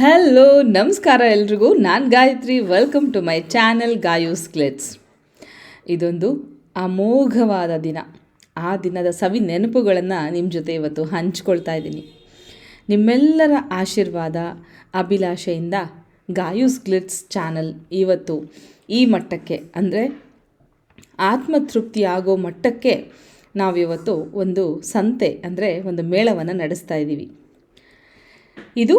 Hello ನಮಸ್ಕಾರ ಎಲ್ರಿಗೂ. ನಾನು Gayatri. Welcome to my channel Gayu's ಕ್ಲೆಟ್ಸ್ ಇದೊಂದು ಅಮೋಘವಾದ ದಿನ. ಆ ದಿನದ ಸವಿ ನೆನಪುಗಳನ್ನು ನಿಮ್ಮ ಜೊತೆ ಇವತ್ತು ಹಂಚ್ಕೊಳ್ತಾ ಇದ್ದೀನಿ. ನಿಮ್ಮೆಲ್ಲರ ಆಶೀರ್ವಾದ, ಅಭಿಲಾಷೆಯಿಂದ ಗಾಯೂಸ್ ಗ್ಲಿಟ್ಸ್ ಚಾನಲ್ ಇವತ್ತು ಈ ಮಟ್ಟಕ್ಕೆ, ಅಂದರೆ ಆತ್ಮತೃಪ್ತಿ ಆಗೋ ಮಟ್ಟಕ್ಕೆ ನಾವಿವತ್ತು ಒಂದು ಸಂತೆ, ಅಂದರೆ ಒಂದು ಮೇಳವನ್ನು ನಡೆಸ್ತಾ ಇದ್ದೀವಿ ಇದು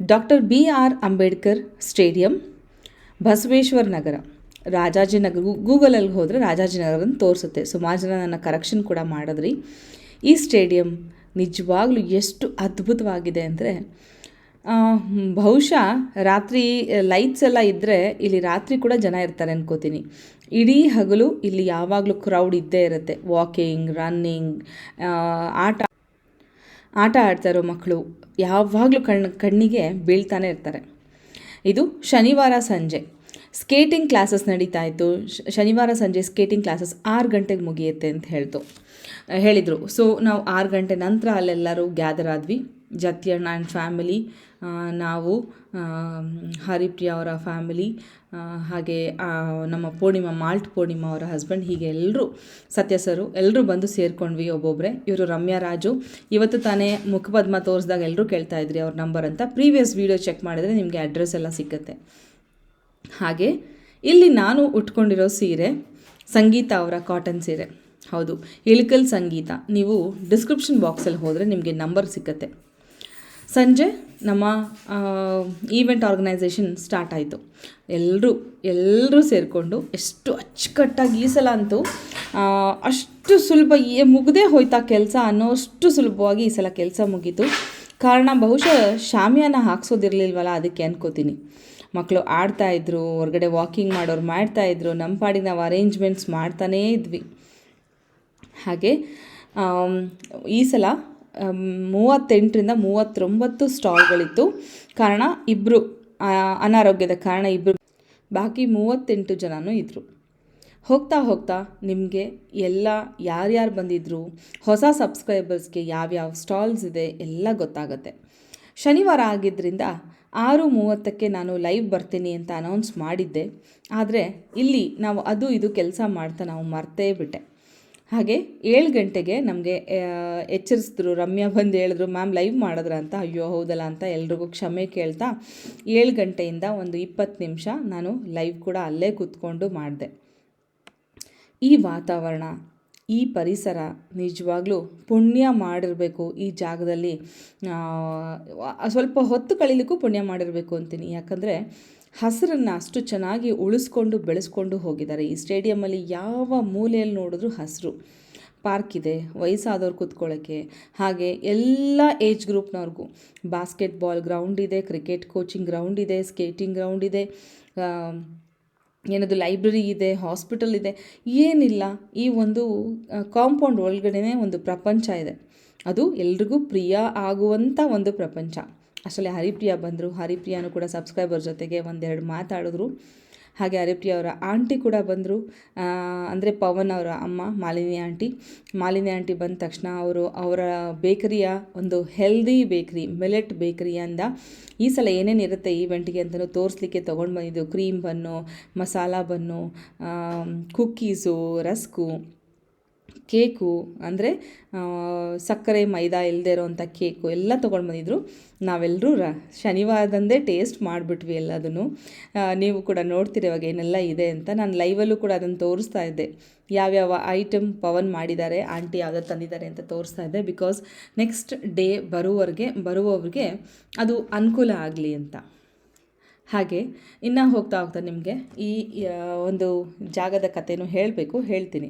doctor B R Ambedkar stadium, Basaveshwara Nagar. Rajajinagar ಗೂಗಲಲ್ಲಿ ಹೋದರೆ ರಾಜಾಜಿನಗರ ಅಂತ ತೋರಿಸುತ್ತೆ. ಸುಮಾರು ಜನ ನನ್ನ ಕರೆಕ್ಷನ್ ಕೂಡ ಮಾಡಿದ್ರಿ. ಈ ಸ್ಟೇಡಿಯಂ ನಿಜವಾಗ್ಲೂ ಎಷ್ಟು ಅದ್ಭುತವಾಗಿದೆ ಅಂದರೆ ಬಹುಶಃ ರಾತ್ರಿ ಲೈಟ್ಸ್ ಎಲ್ಲ ಇದ್ದರೆ ಇಲ್ಲಿ ರಾತ್ರಿ ಕೂಡ ಜನ ಇರ್ತಾರೆ ಅನ್ಕೋತೀನಿ. ಇಡೀ ಹಗಲು ಇಲ್ಲಿ ಯಾವಾಗಲೂ ಕ್ರೌಡ್ ಇದ್ದೇ ಇರುತ್ತೆ. ವಾಕಿಂಗ್ ರನ್ನಿಂಗ್ ಆಟ ಆಟ ಆಡ್ತಾ ಇರೋ ಮಕ್ಕಳು ಯಾವಾಗಲೂ ಕಣ್ಣು ಕಣ್ಣಿಗೆ ಬೀಳ್ತಾನೆ ಇರ್ತಾರೆ. ಇದು ಶನಿವಾರ ಸಂಜೆ. ಸ್ಕೇಟಿಂಗ್ ಕ್ಲಾಸಸ್ ನಡೀತಾ ಇತ್ತು. ಶನಿವಾರ ಸಂಜೆ ಸ್ಕೇಟಿಂಗ್ ಕ್ಲಾಸಸ್ ಆರು ಗಂಟೆಗೆ ಮುಗಿಯುತ್ತೆ ಅಂತ ಹೇಳ್ತು, ಹೇಳಿದರು. ಸೊ, ನಾವು ಆರು ಗಂಟೆ ನಂತರ ಅಲ್ಲೆಲ್ಲರೂ ಗ್ಯಾದರ್ ಆದ್ವಿ. ಜತ್ಯಣ್ಣ ಆ್ಯಂಡ್ ಫ್ಯಾಮಿಲಿ ನಾವು ಹರಿಪ್ರಿಯ ಅವರ ಫ್ಯಾಮಿಲಿ ಹಾಗೆ ನಮ್ಮ ಪೂರ್ಣಿಮಾ, ಮಾಲ್ಟ್ ಪೂರ್ಣಿಮಾ ಅವರ ಹಸ್ಬೆಂಡ್ ಹೀಗೆ ಎಲ್ಲರೂ ಸತ್ಯ ಸರು ಎಲ್ಲರೂ ಬಂದು ಸೇರಿಕೊಂಡ್ವಿ ಒಬ್ಬೊಬ್ಬರೇ ಇವರು ರಮ್ಯಾ ರಾಜು. ಇವತ್ತು ತಾನೇ ಮುಖಪದ್ಮ ತೋರಿಸಿದಾಗ ಎಲ್ಲರೂ ಕೇಳ್ತಾ ಇದ್ರಿ ಅವ್ರ ನಂಬರ್ ಅಂತ. ಪ್ರೀವಿಯಸ್ ವೀಡಿಯೋ ಚೆಕ್ ಮಾಡಿದರೆ ನಿಮಗೆ ಅಡ್ರೆಸ್ ಎಲ್ಲ ಸಿಕ್ಕತ್ತೆ. ಹಾಗೆ, ಇಲ್ಲಿ ನಾನು ಉಟ್ಕೊಂಡಿರೋ ಸೀರೆ ಸಂಗೀತ ಅವರ ಕಾಟನ್ ಸೀರೆ. ಹೌದು, ಇಳಕಲ್ ಸಂಗೀತ. ನೀವು ಡಿಸ್ಕ್ರಿಪ್ಷನ್ ಬಾಕ್ಸಲ್ಲಿ ಹೋದರೆ ನಿಮಗೆ ನಂಬರ್ ಸಿಕ್ಕತ್ತೆ. ಸಂಜೆ ನಮ್ಮ ಈವೆಂಟ್ ಆರ್ಗನೈಸೇಷನ್ ಸ್ಟಾರ್ಟ್ ಆಯಿತು. ಎಲ್ಲರೂ ಎಲ್ಲರೂ ಸೇರಿಕೊಂಡು ಎಷ್ಟು ಅಚ್ಚುಕಟ್ಟಾಗಿ ಈ ಸಲ ಅಂತೂ ಅಷ್ಟು ಸುಲಭ ಮುಗದೇ ಹೋಯ್ತಾ ಕೆಲಸ ಅನ್ನೋಷ್ಟು ಸುಲಭವಾಗಿ ಈ ಸಲ ಕೆಲಸ ಮುಗೀತು. ಕಾರಣ ಬಹುಶಃ ಶಾಮಿಯಾನ ಹಾಕ್ಸೋದಿರಲಿಲ್ವಲ್ಲ ಅದಕ್ಕೆ ಅನ್ಕೋತೀನಿ. ಮಕ್ಕಳು ಆಡ್ತಾಯಿದ್ರು ಹೊರಗಡೆ ವಾಕಿಂಗ್ ಮಾಡೋರು ಮಾಡ್ತಾಯಿದ್ರು ನಮ್ಮ ಪಾಡಿಗೆ ನಾವು ಅರೇಂಜ್ಮೆಂಟ್ಸ್ ಮಾಡ್ತಾನೇ ಇದ್ವಿ. ಹಾಗೆ ಈ ಸಲ ಮೂವತ್ತೆಂಟರಿಂದ ಮೂವತ್ತೊಂಬತ್ತು ಸ್ಟಾಲ್ಗಳಿತ್ತು. ಕಾರಣ ಇಬ್ಬರು ಅನಾರೋಗ್ಯದ ಕಾರಣ ಇಬ್ಬರು ಬಾಕಿ ಮೂವತ್ತೆಂಟು ಜನನೂ ಇದ್ದರು ಹೋಗ್ತಾ ಹೋಗ್ತಾ ನಿಮಗೆ ಎಲ್ಲ ಯಾರ್ಯಾರು ಬಂದಿದ್ದರು ಹೊಸ ಸಬ್ಸ್ಕ್ರೈಬರ್ಸ್ಗೆ ಯಾವ್ಯಾವ ಸ್ಟಾಲ್ಸ್ ಇದೆ ಎಲ್ಲ ಗೊತ್ತಾಗುತ್ತೆ. ಶನಿವಾರ ಆಗಿದ್ದರಿಂದ ಆರು ಮೂವತ್ತಕ್ಕೆ ನಾನು ಲೈವ್ ಬರ್ತೀನಿ ಅಂತ ಅನೌನ್ಸ್ ಮಾಡಿದ್ದೆ. ಆದರೆ ಇಲ್ಲಿ ನಾವು ಅದು ಇದು ಕೆಲಸ ಮಾಡ್ತಾ ನಾವು ಮರ್ತೇ ಬಿಟ್ಟೆ. ಹಾಗೆ ಏಳು ಗಂಟೆಗೆ ನಮಗೆ ಎಚ್ಚರಿಸಿದ್ರು. ರಮ್ಯಾ ಬಂದು ಹೇಳಿದ್ರು, ಮ್ಯಾಮ್ ಲೈವ್ ಮಾಡಿದ್ರ ಅಂತ? ಅಯ್ಯೋ, ಹೌದಲ್ಲ ಅಂತ ಎಲ್ರಿಗೂ ಕ್ಷಮೆ ಕೇಳ್ತಾ ಏಳು ಗಂಟೆಯಿಂದ ಒಂದು ಇಪ್ಪತ್ತು ನಿಮಿಷ ನಾನು ಲೈವ್ ಕೂಡ ಅಲ್ಲೇ ಕೂತ್ಕೊಂಡು ಮಾಡಿದೆ. ಈ ವಾತಾವರಣ, ಈ ಪರಿಸರ ನಿಜವಾಗ್ಲೂ ಪುಣ್ಯ ಮಾಡಿರಬೇಕು ಈ ಜಾಗದಲ್ಲಿ. ಸ್ವಲ್ಪ ಹೊತ್ತು ಕಳೀಲಿಕ್ಕೂ ಪುಣ್ಯ ಮಾಡಿರಬೇಕು ಅಂತೀನಿ. ಯಾಕಂದರೆ ಹಸಿರನ್ನು ಅಷ್ಟು ಚೆನ್ನಾಗಿ ಉಳಿಸ್ಕೊಂಡು ಬೆಳೆಸ್ಕೊಂಡು ಹೋಗಿದ್ದಾರೆ. ಈ ಸ್ಟೇಡಿಯಮಲ್ಲಿ ಯಾವ ಮೂಲೆಯಲ್ಲಿ ನೋಡಿದ್ರೂ ಹಸಿರು. ಪಾರ್ಕ್ ಇದೆ, ವಯಸ್ಸಾದವ್ರು ಕೂತ್ಕೊಳ್ಳೋಕ್ಕೆ ಹಾಗೆ ಎಲ್ಲ ಏಜ್ ಗ್ರೂಪ್ನವ್ರಿಗೂ. ಬಾಸ್ಕೆಟ್ಬಾಲ್ ಗ್ರೌಂಡ್ ಇದೆ, ಕ್ರಿಕೆಟ್ ಕೋಚಿಂಗ್ ಗ್ರೌಂಡ್ ಇದೆ, ಸ್ಕೇಟಿಂಗ್ ಗ್ರೌಂಡ್ ಇದೆ ಏನದು ಲೈಬ್ರರಿ ಇದೆ, ಹಾಸ್ಪಿಟಲ್ ಇದೆ. ಏನಿಲ್ಲ, ಈ ಒಂದು ಕಾಂಪೌಂಡ್ ಒಳಗಡೆ ಒಂದು ಪ್ರಪಂಚ ಇದೆ. ಅದು ಎಲ್ರಿಗೂ ಪ್ರಿಯ ಆಗುವಂಥ ಒಂದು ಪ್ರಪಂಚ. ಅಷ್ಟರಲ್ಲಿ ಹರಿಪ್ರಿಯಾ ಬಂದರು. ಹರಿಪ್ರಿಯಾನು ಕೂಡ ಸಬ್ಸ್ಕ್ರೈಬರ್ ಜೊತೆಗೆ ಒಂದೆರಡು ಮಾತಾಡಿದ್ರು. ಹಾಗೆ ಹರಿಪ್ರಿಯ ಅವರ ಆಂಟಿ ಕೂಡ ಬಂದರು. ಅಂದರೆ ಪವನ್ ಅವರ ಅಮ್ಮ, ಮಾಲಿನಿ ಆಂಟಿ. ಮಾಲಿನಿ ಆಂಟಿ ಬಂದ ತಕ್ಷಣ ಅವರು ಅವರ ಬೇಕರಿಯ ಒಂದು ಹೆಲ್ದಿ ಬೇಕರಿ ಮಿಲೆಟ್ ಬೇಕರಿಯಿಂದ ಈ ಸಲ ಏನೇನು ಇರುತ್ತೆ ಈವೆಂಟ್ಗೆ ಅಂತಲೂ ತೋರಿಸ್ಲಿಕ್ಕೆ ತೊಗೊಂಡು ಬಂದಿದ್ದು. Cream bun, masala bun cookies rusk. Cake ಅಂದರೆ ಸಕ್ಕರೆ, ಮೈದಾ ಇಲ್ಲದೆ ಇರೋವಂಥ ಕೇಕು ಎಲ್ಲ ತೊಗೊಂಡು ಬಂದಿದ್ರು. ನಾವೆಲ್ಲರೂ ರ, ಶನಿವಾರದಂದೇ ಟೇಸ್ಟ್ ಮಾಡಿಬಿಟ್ವಿ ಎಲ್ಲದನ್ನು. ನೀವು ಕೂಡ ನೋಡ್ತೀರಿ ಇವಾಗ ಏನೆಲ್ಲ ಇದೆ ಅಂತ. ನಾನು ಲೈವಲ್ಲೂ ಕೂಡ ಅದನ್ನು ತೋರಿಸ್ತಾ ಇದ್ದೆ. ಯಾವ್ಯಾವ ಐಟಮ್ ಪವನ್ ಮಾಡಿದ್ದಾರೆ, ಆಂಟಿ ಯಾವ್ದು ತಂದಿದ್ದಾರೆ ಅಂತ ತೋರಿಸ್ತಾ ಇದ್ದೆ. ಬಿಕಾಸ್ ನೆಕ್ಸ್ಟ್ ಡೇ ಬರುವವರೆಗೆ ಬರುವವ್ರಿಗೆ ಅದು ಅನುಕೂಲ ಆಗಲಿ ಅಂತ. ಹಾಗೆ ಇನ್ನು ಹೋಗ್ತಾ ಹೋಗ್ತಾ ನಿಮಗೆ ಈ ಒಂದು ಜಾಗದ ಕಥೆನೂ ಹೇಳಬೇಕು, ಹೇಳ್ತೀನಿ.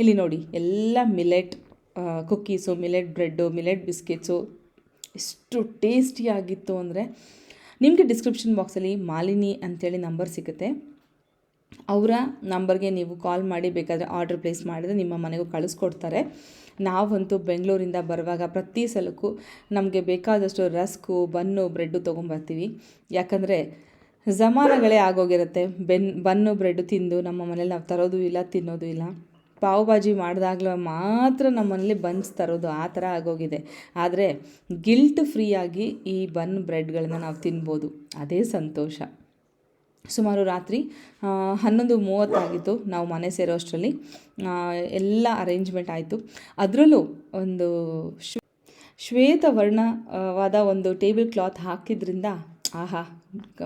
ಇಲ್ಲಿ ನೋಡಿ, ಎಲ್ಲ millet cookies, millet bread, millet biscuits, ಎಷ್ಟು ಟೇಸ್ಟಿಯಾಗಿತ್ತು ಅಂದರೆ ನಿಮಗೆ ಡಿಸ್ಕ್ರಿಪ್ಷನ್ ಬಾಕ್ಸಲ್ಲಿ ಮಾಲಿನಿ ಅಂಥೇಳಿ ನಂಬರ್ ಸಿಗುತ್ತೆ. ಅವರ ನಂಬರ್ಗೆ ನೀವು ಕಾಲ್ ಮಾಡಿ, ಬೇಕಾದರೆ ಆರ್ಡರ್ ಪ್ಲೇಸ್ ಮಾಡಿದರೆ ನಿಮ್ಮ ಮನೆಗೂ ಕಳಿಸ್ಕೊಡ್ತಾರೆ. ನಾವಂತೂ ಬೆಂಗಳೂರಿಂದ ಬರುವಾಗ ಪ್ರತಿ ಸಲಕ್ಕೂ ನಮಗೆ ಬೇಕಾದಷ್ಟು ರಸ್ಕು, ಬನ್ನು, ಬ್ರೆಡ್ಡು ತೊಗೊಂಬರ್ತೀವಿ. ಯಾಕಂದರೆ ಜಮಾನಗಳೇ ಆಗೋಗಿರುತ್ತೆ. ಬೆನ್, ಬನ್ನು, ಬ್ರೆಡ್ ತಿಂದು ನಮ್ಮ ಮನೇಲಿ ನಾವು ತರೋದು ಇಲ್ಲ, ತಿನ್ನೋದು ಇಲ್ಲ. ಪಾವ್ ಭಾಜಿ ಮಾಡಿದಾಗ್ಲೂ ಮಾತ್ರ ನಮ್ಮನೇಲಿ ಬನ್ಸ್ ತರೋದು ಆ ಥರ ಆಗೋಗಿದೆ. ಆದರೆ ಗಿಲ್ಟ್ ಫ್ರೀಯಾಗಿ ಈ ಬನ್ ಬ್ರೆಡ್ಗಳನ್ನ ನಾವು ತಿನ್ಬೋದು. ಅದೇ ಸಂತೋಷ. ಸುಮಾರು ರಾತ್ರಿ ಹನ್ನೊಂದು ಮೂವತ್ತಾಗಿತ್ತು ನಾವು ಮನೆ ಸೇರೋ ಅಷ್ಟರಲ್ಲಿ. ಎಲ್ಲ ಅರೇಂಜ್ಮೆಂಟ್ ಆಯಿತು. ಅದರಲ್ಲೂ ಒಂದು ಶ್ವೇತ ಶ್ವೇತವರ್ಣವಾದ ಒಂದು ಟೇಬಲ್ ಕ್ಲಾತ್ ಹಾಕಿದ್ರಿಂದ ಆಹಾ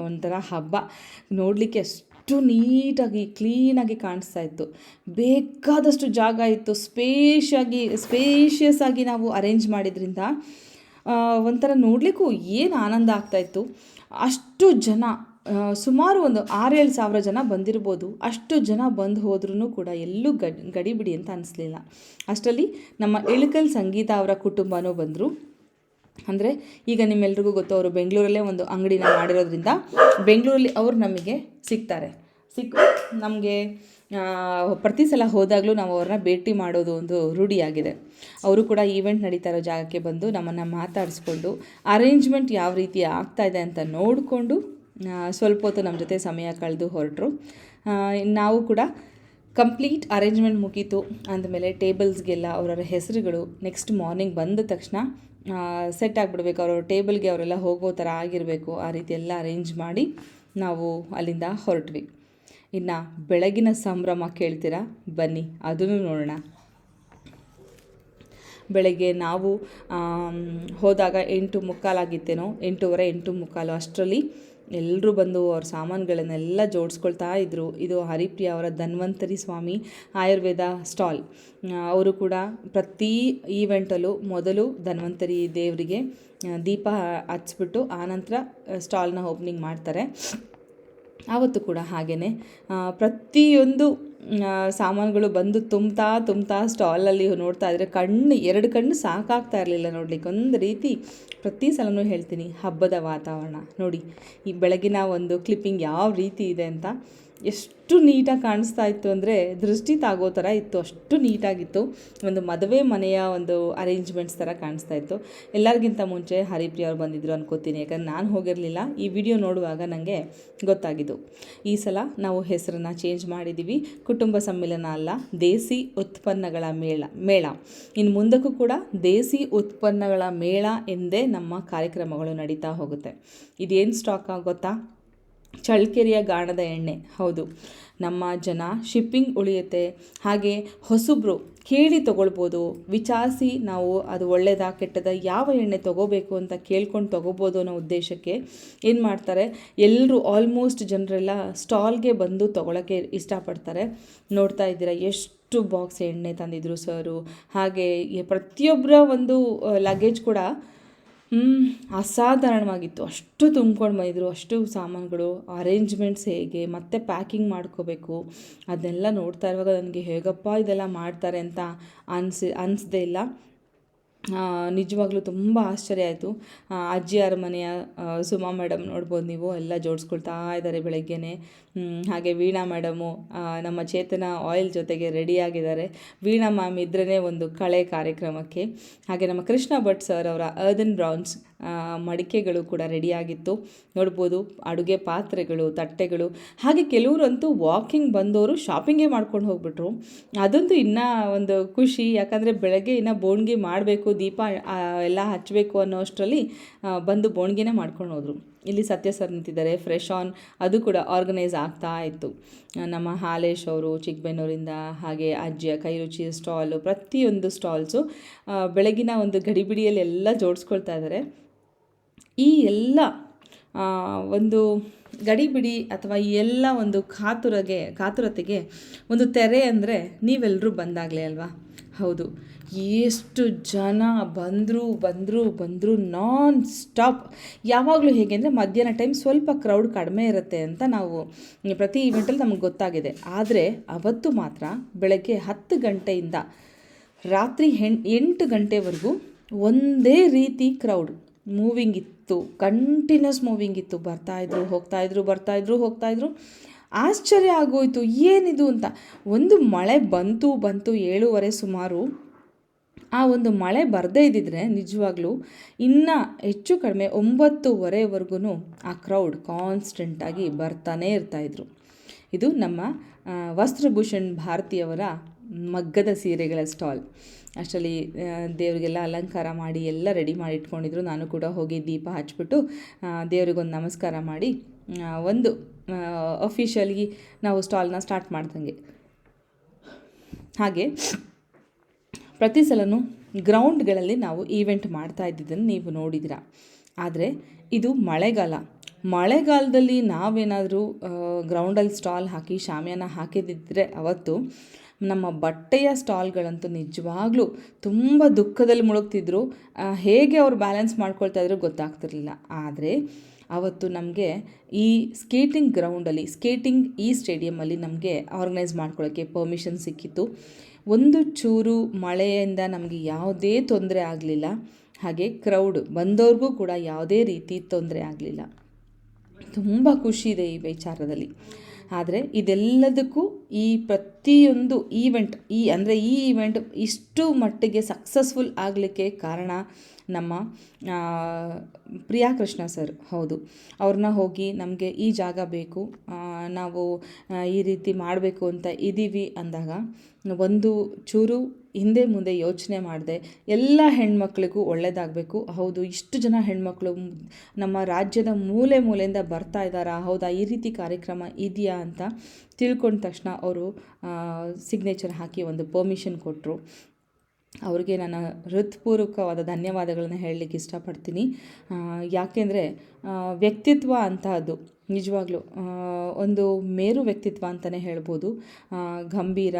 ಒಂಥರ ಹಬ್ಬ ನೋಡಲಿಕ್ಕೆ ಅಷ್ಟು ನೀಟಾಗಿ, ಕ್ಲೀನಾಗಿ ಕಾಣಿಸ್ತಾ ಇತ್ತು. ಬೇಕಾದಷ್ಟು ಜಾಗ ಇತ್ತು. ಸ್ಪೇಷಾಗಿ ಸ್ಪೇಷಿಯಸ್ ಆಗಿ ನಾವು ಅರೇಂಜ್ ಮಾಡಿದ್ರಿಂದ ಒಂಥರ ನೋಡಲಿಕ್ಕೂ ಏನು ಆನಂದ ಆಗ್ತಾಯಿತ್ತು ಅಷ್ಟು ಜನ ಸುಮಾರು ಒಂದು ಆರೇಳು ಸಾವಿರ ಜನ ಬಂದಿರ್ಬೋದು. ಅಷ್ಟು ಜನ ಬಂದು ಹೋದ್ರೂ ಕೂಡ ಎಲ್ಲೂ ಗಡಿ, ಗಡಿಬಿಡಿ ಅಂತ ಅನಿಸ್ಲಿಲ್ಲ. ಅಷ್ಟರಲ್ಲಿ ನಮ್ಮ ಇಳಕಲ್ ಸಂಗೀತ ಅವರ ಕುಟುಂಬನೂ ಬಂದರು. ಅಂದರೆ ಈಗ ನಿಮ್ಮೆಲ್ರಿಗೂ ಗೊತ್ತು, ಅವರು ಬೆಂಗಳೂರಲ್ಲೇ ಒಂದು ಅಂಗಡಿನ ಮಾಡಿರೋದ್ರಿಂದ ಬೆಂಗಳೂರಲ್ಲಿ ಅವರು ನಮಗೆ ಸಿಗ್ತಾರೆ. ಸಿಕ್ಕು ನಮಗೆ ಪ್ರತಿ ಸಲ ಹೋದಾಗಲೂ ನಾವು ಅವ್ರನ್ನ ಭೇಟಿ ಮಾಡೋದು ಒಂದು ರೂಢಿಯಾಗಿದೆ. ಅವರು ಕೂಡ ಈವೆಂಟ್ ನಡೀತಾ ಇರೋ ಜಾಗಕ್ಕೆ ಬಂದು ನಮ್ಮನ್ನು ಮಾತಾಡಿಸ್ಕೊಂಡು ಅರೇಂಜ್ಮೆಂಟ್ ಯಾವ ರೀತಿ ಆಗ್ತಾ ಇದೆ ಅಂತ ನೋಡಿಕೊಂಡು ಸ್ವಲ್ಪ ಹೊತ್ತು ನಮ್ಮ ಜೊತೆ ಸಮಯ ಕಳೆದು ಹೊರಟರು. ನಾವು ಕೂಡ ಕಂಪ್ಲೀಟ್ ಅರೇಂಜ್ಮೆಂಟ್ ಮುಗೀತು, ಅಂದಮೇಲೆ ಟೇಬಲ್ಸ್ಗೆಲ್ಲ ಅವರವರ ಹೆಸರುಗಳು ನೆಕ್ಸ್ಟ್ ಮಾರ್ನಿಂಗ್ ಬಂದ ತಕ್ಷಣ ಸೆಟ್ ಆಗಿಬಿಡ್ಬೇಕು. ಅವರ ಟೇಬಲ್ಗೆ ಅವರೆಲ್ಲ ಹೋಗೋ ಥರ ಆಗಿರಬೇಕು. ಆ ರೀತಿ ಎಲ್ಲ ಅರೇಂಜ್ ಮಾಡಿ ನಾವು ಅಲ್ಲಿಂದ ಹೊರಟ್ವಿ. ಇನ್ನು ಬೆಳಗಿನ ಸಂಭ್ರಮ ಕೇಳ್ತೀರಾ? ಬನ್ನಿ, ಅದನ್ನು ನೋಡೋಣ. ಬೆಳಗ್ಗೆ ನಾವು ಹೋದಾಗ ಎಂಟು ಮುಕ್ಕಾಲಾಗಿತ್ತೇನೋ? ಎಂಟೂವರೆ, ಎಂಟು ಮುಕ್ಕಾಲು ಅಷ್ಟರಲ್ಲಿ ಎಲ್ಲರೂ ಬಂದು ಅವ್ರ ಸಾಮಾನುಗಳನ್ನೆಲ್ಲ ಜೋಡಿಸ್ಕೊಳ್ತಾ ಇದ್ದರು ಇದು ಹರಿಪ್ರಿಯ ಅವರ ಧನ್ವಂತರಿ ಸ್ವಾಮಿ ಆಯುರ್ವೇದ ಸ್ಟಾಲ್. ಅವರು ಕೂಡ ಪ್ರತಿ ಈವೆಂಟಲ್ಲೂ ಮೊದಲು ಧನ್ವಂತರಿ ದೇವರಿಗೆ ದೀಪ ಹಚ್ಬಿಟ್ಟು ಆನಂತರ ಸ್ಟಾಲ್ನ ಓಪನಿಂಗ್ ಮಾಡ್ತಾರೆ. ಆವತ್ತು ಕೂಡ ಹಾಗೆಯೇ ಪ್ರತಿಯೊಂದು ಸಾಮಾನುಗಳು ಬಂದು ತುಂಬ್ತಾ ತುಂಬ್ತಾ ಸ್ಟಾಲಲ್ಲಿ ನೋಡ್ತಾ ಇದ್ರೆ ಕಣ್ಣು, ಎರಡು ಕಣ್ಣು ಸಾಕಾಗ್ತಾ ಇರಲಿಲ್ಲ ನೋಡ್ಲಿಕ್ಕೆ. ಒಂದು ರೀತಿ ಪ್ರತಿ ಸಲನೂ ಹೇಳ್ತೀನಿ, ಹಬ್ಬದ ವಾತಾವರಣ. ನೋಡಿ, ಈ ಬೆಳಗಿನ ಒಂದು ಕ್ಲಿಪ್ಪಿಂಗ್ ಯಾವ ರೀತಿ ಇದೆ ಅಂತ. ಎಷ್ಟು ನೀಟಾಗಿ ಕಾಣಿಸ್ತಾ ಇತ್ತು ಅಂದರೆ ದೃಷ್ಟಿ ತಾಗೋ ಥರ ಇತ್ತು, ಅಷ್ಟು ನೀಟಾಗಿತ್ತು. ಒಂದು ಮದುವೆ ಮನೆಯ ಒಂದು ಅರೇಂಜ್ಮೆಂಟ್ಸ್ ಥರ ಕಾಣಿಸ್ತಾ ಇತ್ತು. ಎಲ್ಲರಿಗಿಂತ ಮುಂಚೆ ಹರಿಪ್ರಿಯ ಅವ್ರು ಬಂದಿದ್ದರು ಅನ್ಕೋತೀನಿ, ಯಾಕಂದ್ರೆ ನಾನು ಹೋಗಿರಲಿಲ್ಲ. ಈ ವಿಡಿಯೋ ನೋಡುವಾಗ ನನಗೆ ಗೊತ್ತಾಗಿದ್ದು. ಈ ಸಲ ನಾವು ಹೆಸರನ್ನು ಚೇಂಜ್ ಮಾಡಿದ್ದೀವಿ ಕುಟುಂಬ ಸಮ್ಮಿಲನ ಅಲ್ಲ, ದೇಸಿ ಉತ್ಪನ್ನಗಳ ಮೇಳ ಮೇಳ. ಇನ್ನು ಮುಂದಕ್ಕೂ ಕೂಡ ದೇಸಿ ಉತ್ಪನ್ನಗಳ ಮೇಳ ಎಂದೇ ನಮ್ಮ ಕಾರ್ಯಕ್ರಮಗಳು ನಡೀತಾ ಹೋಗುತ್ತೆ. ಇದೇನು ಸ್ಟಾಕ್ ಗೊತ್ತಾ? ಚಳ್ಳಕೆರೆಯ ಗಾಣದ ಎಣ್ಣೆ. ಹೌದು, ನಮ್ಮ ಜನ ಶಿಪ್ಪಿಂಗ್ ಉಳಿಯುತ್ತೆ. ಹಾಗೆ ಹೊಸಬ್ರು ಕೇಳಿ ತೊಗೊಳ್ಬೋದು, ವಿಚಾರಿಸಿ ನಾವು ಅದು ಒಳ್ಳೆಯದಾ ಕೆಟ್ಟದ, ಯಾವ ಎಣ್ಣೆ ತೊಗೋಬೇಕು ಅಂತ ಕೇಳ್ಕೊಂಡು ತೊಗೋಬೋದು ಅನ್ನೋ ಉದ್ದೇಶಕ್ಕೆ ಏನು ಮಾಡ್ತಾರೆ ಎಲ್ಲರೂ ಆಲ್ಮೋಸ್ಟ್ ಜನರೆಲ್ಲ ಸ್ಟಾಲ್ಗೆ ಬಂದು ತೊಗೊಳಕ್ಕೆ ಇಷ್ಟಪಡ್ತಾರೆ. ನೋಡ್ತಾ ಇದ್ದೀರಾ, ಎಷ್ಟು ಬಾಕ್ಸ್ ಎಣ್ಣೆ ತಂದಿದ್ರು ಸರು ಹಾಗೆ ಪ್ರತಿಯೊಬ್ಬರ ಒಂದು ಲಗೇಜ್ ಕೂಡ ಅಸಾಧಾರಣವಾಗಿತ್ತು. ಅಷ್ಟು ತುಂಬ್ಕೊಂಡು ಬಂದಿದ್ರು ಅಷ್ಟು ಸಾಮಾನುಗಳು ಅರೇಂಜ್ಮೆಂಟ್ಸ್ ಹೇಗೆ, ಮತ್ತೆ ಪ್ಯಾಕಿಂಗ್ ಮಾಡ್ಕೋಬೇಕು ಅದನ್ನೆಲ್ಲ ನೋಡ್ತಾ ಇರುವಾಗ ನನಗೆ ಹೇಗಪ್ಪ ಇದೆಲ್ಲ ಮಾಡ್ತಾರೆ ಅಂತ ಅನಿಸಿ, ಅನಿಸ್ದೇ ಇಲ್ಲ. ನಿಜವಾಗ್ಲೂ ತುಂಬ ಆಶ್ಚರ್ಯ ಆಯಿತು. ಅಜ್ಜಿ, ಅರಮನೆಯ ಸುಮಾ ಮೇಡಮ್ ನೋಡ್ಬೋದು ನೀವು, ಎಲ್ಲ ಜೋಡಿಸ್ಕೊಳ್ತಾ ಇದ್ದಾರೆ ಬೆಳಗ್ಗೆನೆ. ಹಾಗೆ ವೀಣಾ ಮೇಡಮು ನಮ್ಮ ಚೇತನ ಆಯಿಲ್ ಜೊತೆಗೆ ರೆಡಿಯಾಗಿದ್ದಾರೆ ವೀಣಾ ಮ್ಯಾಮ್ ಇದ್ರೇ ಒಂದು ಕಳೆ ಕಾರ್ಯಕ್ರಮಕ್ಕೆ. ಹಾಗೆ ನಮ್ಮ ಕೃಷ್ಣ ಭಟ್ ಸರ್ ಅವರ ಅರ್ದನ್ ಬ್ರೌನ್ಸ್ ಮಡಿಕೆಗಳು ಕೂಡ ರೆಡಿಯಾಗಿತ್ತು. ನೋಡ್ಬೋದು ಅಡುಗೆ ಪಾತ್ರೆಗಳು, ತಟ್ಟೆಗಳು. ಹಾಗೆ ಕೆಲವರಂತೂ ವಾಕಿಂಗ್ ಬಂದವರು ಶಾಪಿಂಗೇ ಮಾಡ್ಕೊಂಡು ಹೋಗ್ಬಿಟ್ರು. ಅದಂತೂ ಇನ್ನೂ ಒಂದು ಖುಷಿ. ಯಾಕಂದರೆ ಬೆಳಗ್ಗೆ ಇನ್ನು ಬೋಣ್ಗೆ ಮಾಡಬೇಕು, ದೀಪ ಎಲ್ಲ ಹಚ್ಚಬೇಕು ಅನ್ನೋ ಅಷ್ಟರಲ್ಲಿ ಬಂದು ಬೋಣ್ಗೆನೇ ಮಾಡ್ಕೊಂಡು ಹೋದರು. ಇಲ್ಲಿ ಸತ್ಯ ಸರ್ ನಿಂತಿದ್ದಾರೆ ಫ್ರೆಶ್ ಆನ್ ಅದು ಕೂಡ ಆರ್ಗನೈಸ್ ಆಗ್ತಾ ಇತ್ತು. ನಮ್ಮ ಹಾಲೇಶ್ ಅವರು, ಚಿಕ್ಕಬೆನ್ನೂರಿಂದ ಹಾಗೆ ಅಜ್ಜಿಯ ಕೈ ರುಚಿ ಸ್ಟಾಲು ಪ್ರತಿಯೊಂದು ಸ್ಟಾಲ್ಸು ಬೆಳಗಿನ ಒಂದು ಗಡಿಬಿಡಿಯಲ್ಲಿ ಎಲ್ಲ ಜೋಡಿಸ್ಕೊಳ್ತಾ ಇದ್ದಾರೆ. ಈ ಎಲ್ಲ ಒಂದು ಗಡಿಬಿಡಿ ಅಥವಾ ಈ ಎಲ್ಲ ಒಂದು ಕಾತುರಗೆ, ಕಾತುರತೆಗೆ ಒಂದು ತೆರೆ ಅಂದರೆ ನೀವೆಲ್ಲರೂ ಬಂದಾಗಲೇ ಅಲ್ವಾ? ಹೌದು. ಎಷ್ಟು ಜನ ಬಂದರು ಬಂದರು ಬಂದರು ನಾನ್ ಸ್ಟಾಪ್ ಯಾವಾಗಲೂ ಹೇಗೆ ಅಂದರೆ ಮಧ್ಯಾಹ್ನ ಟೈಮ್ ಸ್ವಲ್ಪ ಕ್ರೌಡ್ ಕಡಿಮೆ ಇರುತ್ತೆ ಅಂತ ನಾವು ಪ್ರತಿ ಇವೆಂಟಲ್ಲಿ ನಮಗೆ ಗೊತ್ತಾಗಿದೆ. ಆದರೆ ಅವತ್ತು ಮಾತ್ರ ಬೆಳಗ್ಗೆ ಹತ್ತು ಗಂಟೆಯಿಂದ ರಾತ್ರಿ ಹೆಣ್, ಎಂಟು ಗಂಟೆವರೆಗೂ ಒಂದೇ ರೀತಿ ಕ್ರೌಡ್ ಮೂವಿಂಗ್ ಇತ್ತು. ಕಂಟಿನ್ಯೂಸ್ ಮೂವಿಂಗ್ ಇತ್ತು. ಬರ್ತಾಯಿದ್ರು ಹೋಗ್ತಾಯಿದ್ರು ಬರ್ತಾಯಿದ್ರು ಹೋಗ್ತಾಯಿದ್ರು ಆಶ್ಚರ್ಯ ಆಗೋಯ್ತು, ಏನಿದು ಅಂತ. ಒಂದು ಮಳೆ ಬಂತು ಬಂತು ಏಳುವರೆ ಸುಮಾರು. ಆ ಒಂದು ಮಳೆ ಬರದೇ ಇದ್ದಿದ್ರೆ ನಿಜವಾಗ್ಲೂ ಇನ್ನೂ ಹೆಚ್ಚು ಕಡಿಮೆ ಒಂಬತ್ತುವರೆವರೆಗೂ ಆ ಕ್ರೌಡ್ ಕಾನ್ಸ್ಟೆಂಟಾಗಿ ಬರ್ತಾನೇ ಇರ್ತಾಯಿದ್ರು ಇದು ನಮ್ಮ ವಸ್ತ್ರಭೂಷಣ್ ಭಾರತಿಯವರ ಮಗ್ಗದ ಸೀರೆಗಳ ಸ್ಟಾಲ್ ಅಷ್ಟರಲ್ಲಿ ದೇವರಿಗೆಲ್ಲ ಅಲಂಕಾರ ಮಾಡಿ ಎಲ್ಲ ರೆಡಿ ಮಾಡಿ ಇಟ್ಕೊಂಡಿದ್ರು. ನಾನು ಕೂಡ ಹೋಗಿ ದೀಪ ಹಚ್ಬಿಟ್ಟು ದೇವರಿಗೊಂದು ನಮಸ್ಕಾರ ಮಾಡಿ ಒಂದು ಅಫಿಷಿಯಲಿ ನಾವು ಸ್ಟಾಲ್ನ ಸ್ಟಾರ್ಟ್ ಮಾಡ್ದಂಗೆ. ಹಾಗೆ, ಪ್ರತಿ ಸಲನೂ ಗ್ರೌಂಡ್ಗಳಲ್ಲಿ ನಾವು ಈವೆಂಟ್ ಮಾಡ್ತಾ ಇದ್ದಿದ್ದನ್ನು ನೀವು ನೋಡಿದಿರ ಆದರೆ, ಇದು ಮಳೆಗಾಲ. ಮಳೆಗಾಲದಲ್ಲಿ ನಾವೇನಾದರೂ ಗ್ರೌಂಡಲ್ಲಿ ಸ್ಟಾಲ್ ಹಾಕಿ, ಶಾಮಿಯಾನ ಹಾಕಿದ್ದಿದ್ರೆ ಅವತ್ತು ನಮ್ಮ ಬಟ್ಟೆಯ ಸ್ಟಾಲ್ಗಳಂತೂ ನಿಜವಾಗ್ಲೂ ತುಂಬ ದುಃಖದಲ್ಲಿ ಮುಳುಗ್ತಿದ್ರು. ಹೇಗೆ ಅವ್ರು ಬ್ಯಾಲೆನ್ಸ್ ಮಾಡ್ಕೊಳ್ತಾ ಇದ್ರು ಗೊತ್ತಾಗ್ತಿರಲಿಲ್ಲ. ಆದರೆ ಅವತ್ತು ನಮಗೆ ಈ ಸ್ಕೇಟಿಂಗ್ ಗ್ರೌಂಡಲ್ಲಿ, ಸ್ಕೇಟಿಂಗ್ ಈ ಸ್ಟೇಡಿಯಮಲ್ಲಿ ನಮಗೆ ಆರ್ಗನೈಸ್ ಮಾಡ್ಕೊಳ್ಳೋಕ್ಕೆ ಪರ್ಮಿಷನ್ ಸಿಕ್ಕಿತ್ತು. ಒಂದು ಚೂರು ಮಳೆಯಿಂದ ನಮಗೆ ಯಾವುದೇ ತೊಂದರೆ ಆಗಲಿಲ್ಲ. ಹಾಗೆ ಕ್ರೌಡ್ ಬಂದವ್ರಿಗೂ ಕೂಡ ಯಾವುದೇ ರೀತಿ ತೊಂದರೆ ಆಗಲಿಲ್ಲ. ತುಂಬ ಖುಷಿ ಇದೆ ಈ ವಿಚಾರದಲ್ಲಿ. ಆದರೆ ಇದೆಲ್ಲದಕ್ಕೂ ಈ ಪ್ರತಿಯೊಂದು ಈವೆಂಟ್ ಈ ಅಂದರೆ ಈ ಈವೆಂಟ್ ಇಷ್ಟು ಮಟ್ಟಿಗೆ ಸಕ್ಸಸ್ಫುಲ್ ಆಗಲಿಕ್ಕೆ ಕಾರಣ ನಮ್ಮ ಪ್ರಿಯಾಕೃಷ್ಣ ಪ್ರಿಯಾ ಕೃಷ್ಣ ಸರ್ ಹೌದು. ಅವ್ರನ್ನ ಹೋಗಿ ನಮಗೆ ಈ ಜಾಗ ಬೇಕು ನಾವು ಈ ರೀತಿ ಮಾಡಬೇಕು ಅಂತ ಇದ್ದೀವಿ ಅಂದಾಗ ಒಂದು ಚೂರು ಹಿಂದೆ ಮುಂದೆ ಯೋಚನೆ ಮಾಡಿದೆ, ಎಲ್ಲ ಹೆಣ್ಮಕ್ಳಿಗೂ ಒಳ್ಳೆಯದಾಗಬೇಕು ಹೌದು, ಇಷ್ಟು ಜನ ಹೆಣ್ಮಕ್ಳು ನಮ್ಮ ರಾಜ್ಯದ ಮೂಲೆ ಮೂಲೆಯಿಂದ ಬರ್ತಾ ಇದ್ದಾರಾ, ಹೌದಾ, ಈ ರೀತಿ ಕಾರ್ಯಕ್ರಮ ಇದೆಯಾ ಅಂತ ತಿಳ್ಕೊಂಡ ತಕ್ಷಣ ಅವರು ಸಿಗ್ನೇಚರ್ ಹಾಕಿ ಒಂದು ಪರ್ಮಿಷನ್ ಕೊಟ್ಟರು ಅವ್ರಿಗೆ ನಾನು ಹೃತ್ಪೂರ್ವಕವಾದ ಧನ್ಯವಾದಗಳನ್ನ ಹೇಳಲಿಕ್ಕೆ ಇಷ್ಟಪಡ್ತೀನಿ. ಯಾಕೆಂದರೆ ವ್ಯಕ್ತಿತ್ವ ಅಂತಹದ್ದು ನಿಜವಾಗ್ಲೂ ಒಂದು ಮೇರು ವ್ಯಕ್ತಿತ್ವ ಅಂತಲೇ ಹೇಳ್ಬೋದು. ಗಂಭೀರ,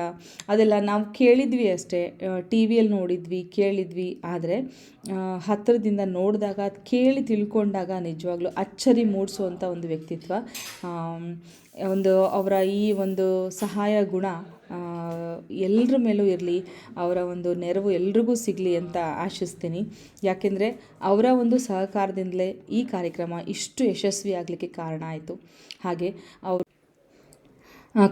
ಅದೆಲ್ಲ ನಾವು ಕೇಳಿದ್ವಿ ಅಷ್ಟೇ ಟಿ ವಿಯಲ್ಲಿ ನೋಡಿದ್ವಿ, ಕೇಳಿದ್ವಿ. ಆದರೆ ಹತ್ತಿರದಿಂದ ನೋಡಿದಾಗ ಕೇಳಿ ತಿಳ್ಕೊಂಡಾಗ ನಿಜವಾಗ್ಲೂ ಅಚ್ಚರಿ ಮೂಡಿಸುವಂಥ ಒಂದು ವ್ಯಕ್ತಿತ್ವ. ಒಂದು ಅವರ ಈ ಒಂದು ಸಹಾಯ ಗುಣ ಎಲ್ಲರ ಮೇಲೂ ಇರಲಿ, ಅವರ ಒಂದು ನೆರವು ಎಲ್ರಿಗೂ ಸಿಗಲಿ ಅಂತ ಆಶಿಸ್ತೀನಿ. ಯಾಕೆಂದರೆ ಅವರ ಒಂದು ಸಹಕಾರದಿಂದಲೇ ಈ ಕಾರ್ಯಕ್ರಮ ಇಷ್ಟು ಯಶಸ್ವಿ ಆಗಲಿಕ್ಕೆ ಕಾರಣ ಆಯಿತು. ಹಾಗೆ ಅವರು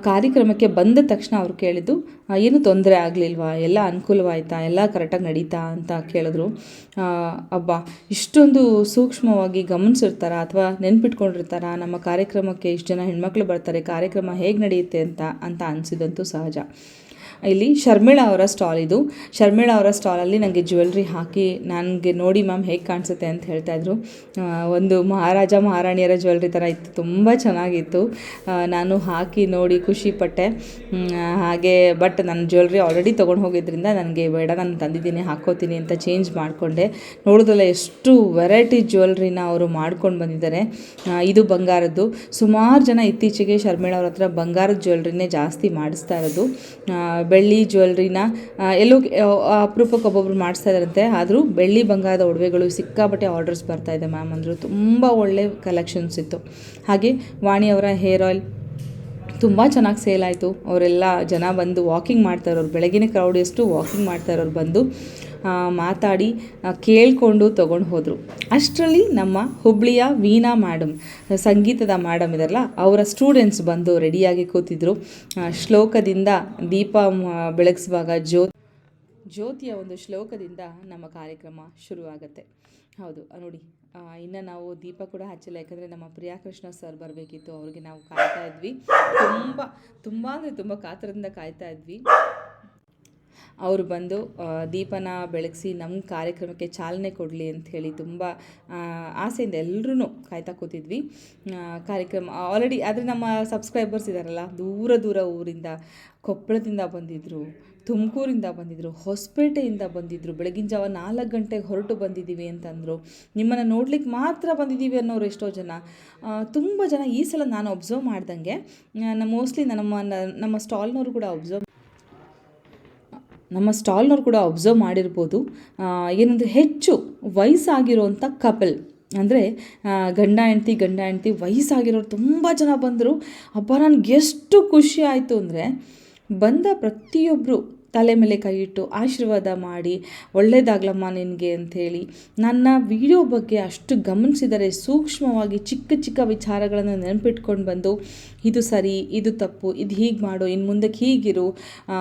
ಕಾರ್ಯಕ್ರಮಕ್ಕೆ ಬಂದ ತಕ್ಷಣ ಅವ್ರು ಕೇಳಿದ್ದು ಏನು ತೊಂದರೆ ಆಗಲಿಲ್ವಾ? ಎಲ್ಲ ಅನುಕೂಲವಾಯ್ತಾ? ಎಲ್ಲ ಕರೆಕ್ಟಾಗಿ ನಡೀತಾ? ಅಂತ ಕೇಳಿದ್ರು. ಅಬ್ಬಾ, ಇಷ್ಟೊಂದು ಸೂಕ್ಷ್ಮವಾಗಿ ಗಮನಿಸಿರ್ತಾರ ಅಥವಾ ನೆನ್ಪಿಟ್ಕೊಂಡಿರ್ತಾರ? ನಮ್ಮ ಕಾರ್ಯಕ್ರಮಕ್ಕೆ ಇಷ್ಟು ಜನ ಹೆಣ್ಮಕ್ಳು ಬರ್ತಾರೆ, ಕಾರ್ಯಕ್ರಮ ಹೇಗೆ ನಡೆಯುತ್ತೆ ಅಂತ? ಅಂತ ಅನಿಸಿದಂತೂ ಸಹಜ. ಇಲ್ಲಿ ಶರ್ಮಿಳಾ ಅವರ ಸ್ಟಾಲ್ ಇದು. ಶರ್ಮಿಳಾ ಅವರ ಸ್ಟಾಲಲ್ಲಿ ನನಗೆ ಜ್ಯುವೆಲ್ರಿ ಹಾಕಿ ನನಗೆ ನೋಡಿ ಮ್ಯಾಮ್ ಹೇಗೆ ಕಾಣಿಸುತ್ತೆ ಅಂತ ಹೇಳ್ತಾಯಿದ್ರು ಒಂದು ಮಹಾರಾಜ ಮಹಾರಾಣಿಯರ ಜ್ಯುವೆಲ್ರಿ ಥರ ಇತ್ತು, ತುಂಬ ಚೆನ್ನಾಗಿತ್ತು. ನಾನು ಹಾಕಿ ನೋಡಿ ಖುಷಿಪಟ್ಟೆ ಹಾಗೆ ಬಟ್ ನನ್ನ ಜ್ಯುವೆಲ್ರಿ ಆಲ್ರೆಡಿ ತೊಗೊಂಡು ಹೋಗಿದ್ದರಿಂದ ನನಗೆ ಬೇಡ, ನಾನು ತಂದಿದ್ದೀನಿ, ಹಾಕೋತೀನಿ ಅಂತ ಚೇಂಜ್ ಮಾಡಿಕೊಂಡೆ. ನೋಡೋದಲ್ಲ ಎಷ್ಟು ವೆರೈಟಿ ಜ್ಯುವೆಲ್ರಿನ ಅವರು ಮಾಡ್ಕೊಂಡು ಬಂದಿದ್ದಾರೆ. ಇದು ಬಂಗಾರದ್ದು. ಸುಮಾರು ಜನ ಇತ್ತೀಚೆಗೆ ಶರ್ಮಿಳಾ ಅವ್ರ ಹತ್ರ ಬಂಗಾರದ ಜ್ಯುವೆಲ್ರಿನೇ ಜಾಸ್ತಿ ಮಾಡಿಸ್ತಾ ಇರೋದು. ಬೆಳ್ಳಿ ಜ್ಯುವೆಲ್ರಿನ ಎಲ್ಲೂ ಅಪರೂಪಕ್ಕೆ ಒಬ್ಬೊಬ್ರು ಮಾಡಿಸ್ತಾ ಇದ್ದಾರಂತೆ. ಆದರೂ ಬೆಳ್ಳಿ ಬಂಗಾರದ ಒಡವೆಗಳು ಸಿಕ್ಕಾಪಟ್ಟೆ ಆರ್ಡರ್ಸ್ ಬರ್ತಾ ಇದೆ ಮ್ಯಾಮ್ ಅಂದರು ತುಂಬ ಒಳ್ಳೆ ಕಲೆಕ್ಷನ್ಸ್ ಇತ್ತು. ಹಾಗೆ ವಾಣಿ ಅವರ ಹೇರ್ ಆಯಿಲ್ ತುಂಬ ಚೆನ್ನಾಗಿ ಸೇಲ್ ಆಯಿತು. ಅವರೆಲ್ಲ ಜನ ಬಂದು ವಾಕಿಂಗ್ ಮಾಡ್ತಾ ಇರೋರು. ಬೆಳಗಿನ ಕ್ರೌಡ್ ಎಷ್ಟು ವಾಕಿಂಗ್ ಮಾಡ್ತಾ ಇರೋರು ಬಂದು. ಮಾತಾಡಿ ಕೇಳಿಕೊಂಡು ತೊಗೊಂಡು ಹೋದರು. ಅಷ್ಟರಲ್ಲಿ ನಮ್ಮ ಹುಬ್ಳಿಯ ವೀಣಾ ಮ್ಯಾಡಮ್ ಸಂಗೀತದ ಮೇಡಮ್ ಇದಾರಲ್ಲ, ಅವರ ಸ್ಟೂಡೆಂಟ್ಸ್ ಬಂದು ರೆಡಿಯಾಗಿ ಕೂತಿದ್ರು. ಶ್ಲೋಕದಿಂದ ದೀಪ ಬೆಳಗಿಸುವಾಗ ಜ್ಯೋತಿ, ಜ್ಯೋತಿಯ ಒಂದು ಶ್ಲೋಕದಿಂದ ನಮ್ಮ ಕಾರ್ಯಕ್ರಮ ಶುರುವಾಗುತ್ತೆ. ಹೌದು, ನೋಡಿ ಇನ್ನು ನಾವು ದೀಪ ಕೂಡ ಹಚ್ಚಿಲ್ಲ, ಯಾಕಂದರೆ ನಮ್ಮ ಪ್ರಿಯಾಕೃಷ್ಣ ಸರ್ ಬರಬೇಕಿತ್ತು, ಅವ್ರಿಗೆ ನಾವು ಕಾಯ್ತಾ ಇದ್ವಿ. ತುಂಬ ತುಂಬ ಅಂದರೆ ತುಂಬ ಕಾತರದಿಂದ ಕಾಯ್ತಾ ಇದ್ವಿ. ಅವರು ಬಂದು ದೀಪನ ಬೆಳಗಿಸಿ ನಮ್ಮ ಕಾರ್ಯಕ್ರಮಕ್ಕೆ ಚಾಲನೆ ಕೊಡಲಿ ಹೇಳಿ ತುಂಬ ಆಸೆಯಿಂದ ಎಲ್ಲರೂ ಕಾಯ್ತಾ ಕೂತಿದ್ವಿ. ಕಾರ್ಯಕ್ರಮ ಆಲ್ರೆಡಿ ಆದರೆ ನಮ್ಮ ಸಬ್ಸ್ಕ್ರೈಬರ್ಸ್ ಇದ್ದಾರಲ್ಲ ದೂರ ದೂರ ಊರಿಂದ ಕೊಪ್ಪಳದಿಂದ ಬಂದಿದ್ದರು ತುಮಕೂರಿಂದ ಬಂದಿದ್ದರು ಹೊಸಪೇಟೆಯಿಂದ ಬಂದಿದ್ದರು ಬೆಳಗಿನ ಜಾವ ನಾಲ್ಕು ಗಂಟೆಗೆ ಹೊರಟು ಬಂದಿದ್ದೀವಿ ಅಂತಂದರು. ನಿಮ್ಮನ್ನು ನೋಡ್ಲಿಕ್ಕೆ ಮಾತ್ರ ಬಂದಿದ್ದೀವಿ ಅನ್ನೋರು ಎಷ್ಟೋ ಜನ. ತುಂಬ ಜನ ಈ ಸಲ ನಾನು ಅಬ್ಸರ್ವ್ ಮಾಡ್ದಂಗೆ. ನಮ್ಮ ಮೋಸ್ಟ್ಲಿ ನಮ್ಮ ನಮ್ಮ ಸ್ಟಾಲ್ನವರು ಕೂಡ ಒಬ್ಸರ್ವ್ ನಮ್ಮ ಸ್ಟಾಲ್ನವ್ರು ಕೂಡ ಅಬ್ಸರ್ವ್ ಮಾಡಿರ್ಬೋದು. ಏನಂದರೆ ಹೆಚ್ಚು ವಯಸ್ಸಾಗಿರೋಂಥ ಕಪಲ್ ಅಂದರೆ ಗಂಡ ಹೆಂಡ್ತಿ ಗಂಡ ಹೆಂಡ್ತಿ ವಯಸ್ಸಾಗಿರೋರು ತುಂಬ ಜನ ಬಂದರು. ಅಬ್ಬ, ನನಗೆ ಎಷ್ಟು ಖುಷಿ ಆಯಿತು ಅಂದರೆ, ಬಂದ ಪ್ರತಿಯೊಬ್ಬರು ತಲೆ ಮೇಲೆ ಕೈ ಇಟ್ಟು ಆಶೀರ್ವಾದ ಮಾಡಿ, ಒಳ್ಳೇದಾಗ್ಲಮ್ಮ ನಿನಗೆ ಅಂಥೇಳಿ ನನ್ನ ವಿಡಿಯೋ ಬಗ್ಗೆ ಅಷ್ಟು ಗಮನಿಸಿದರೆ ಸೂಕ್ಷ್ಮವಾಗಿ ಚಿಕ್ಕ ಚಿಕ್ಕ ವಿಚಾರಗಳನ್ನು ನೆನಪಿಟ್ಕೊಂಡು ಬಂದು ಇದು ಸರಿ, ಇದು ತಪ್ಪು, ಇದು ಹೀಗೆ ಮಾಡು ಇನ್ನು ಮುಂದಕ್ಕೆ ಹೀಗಿರು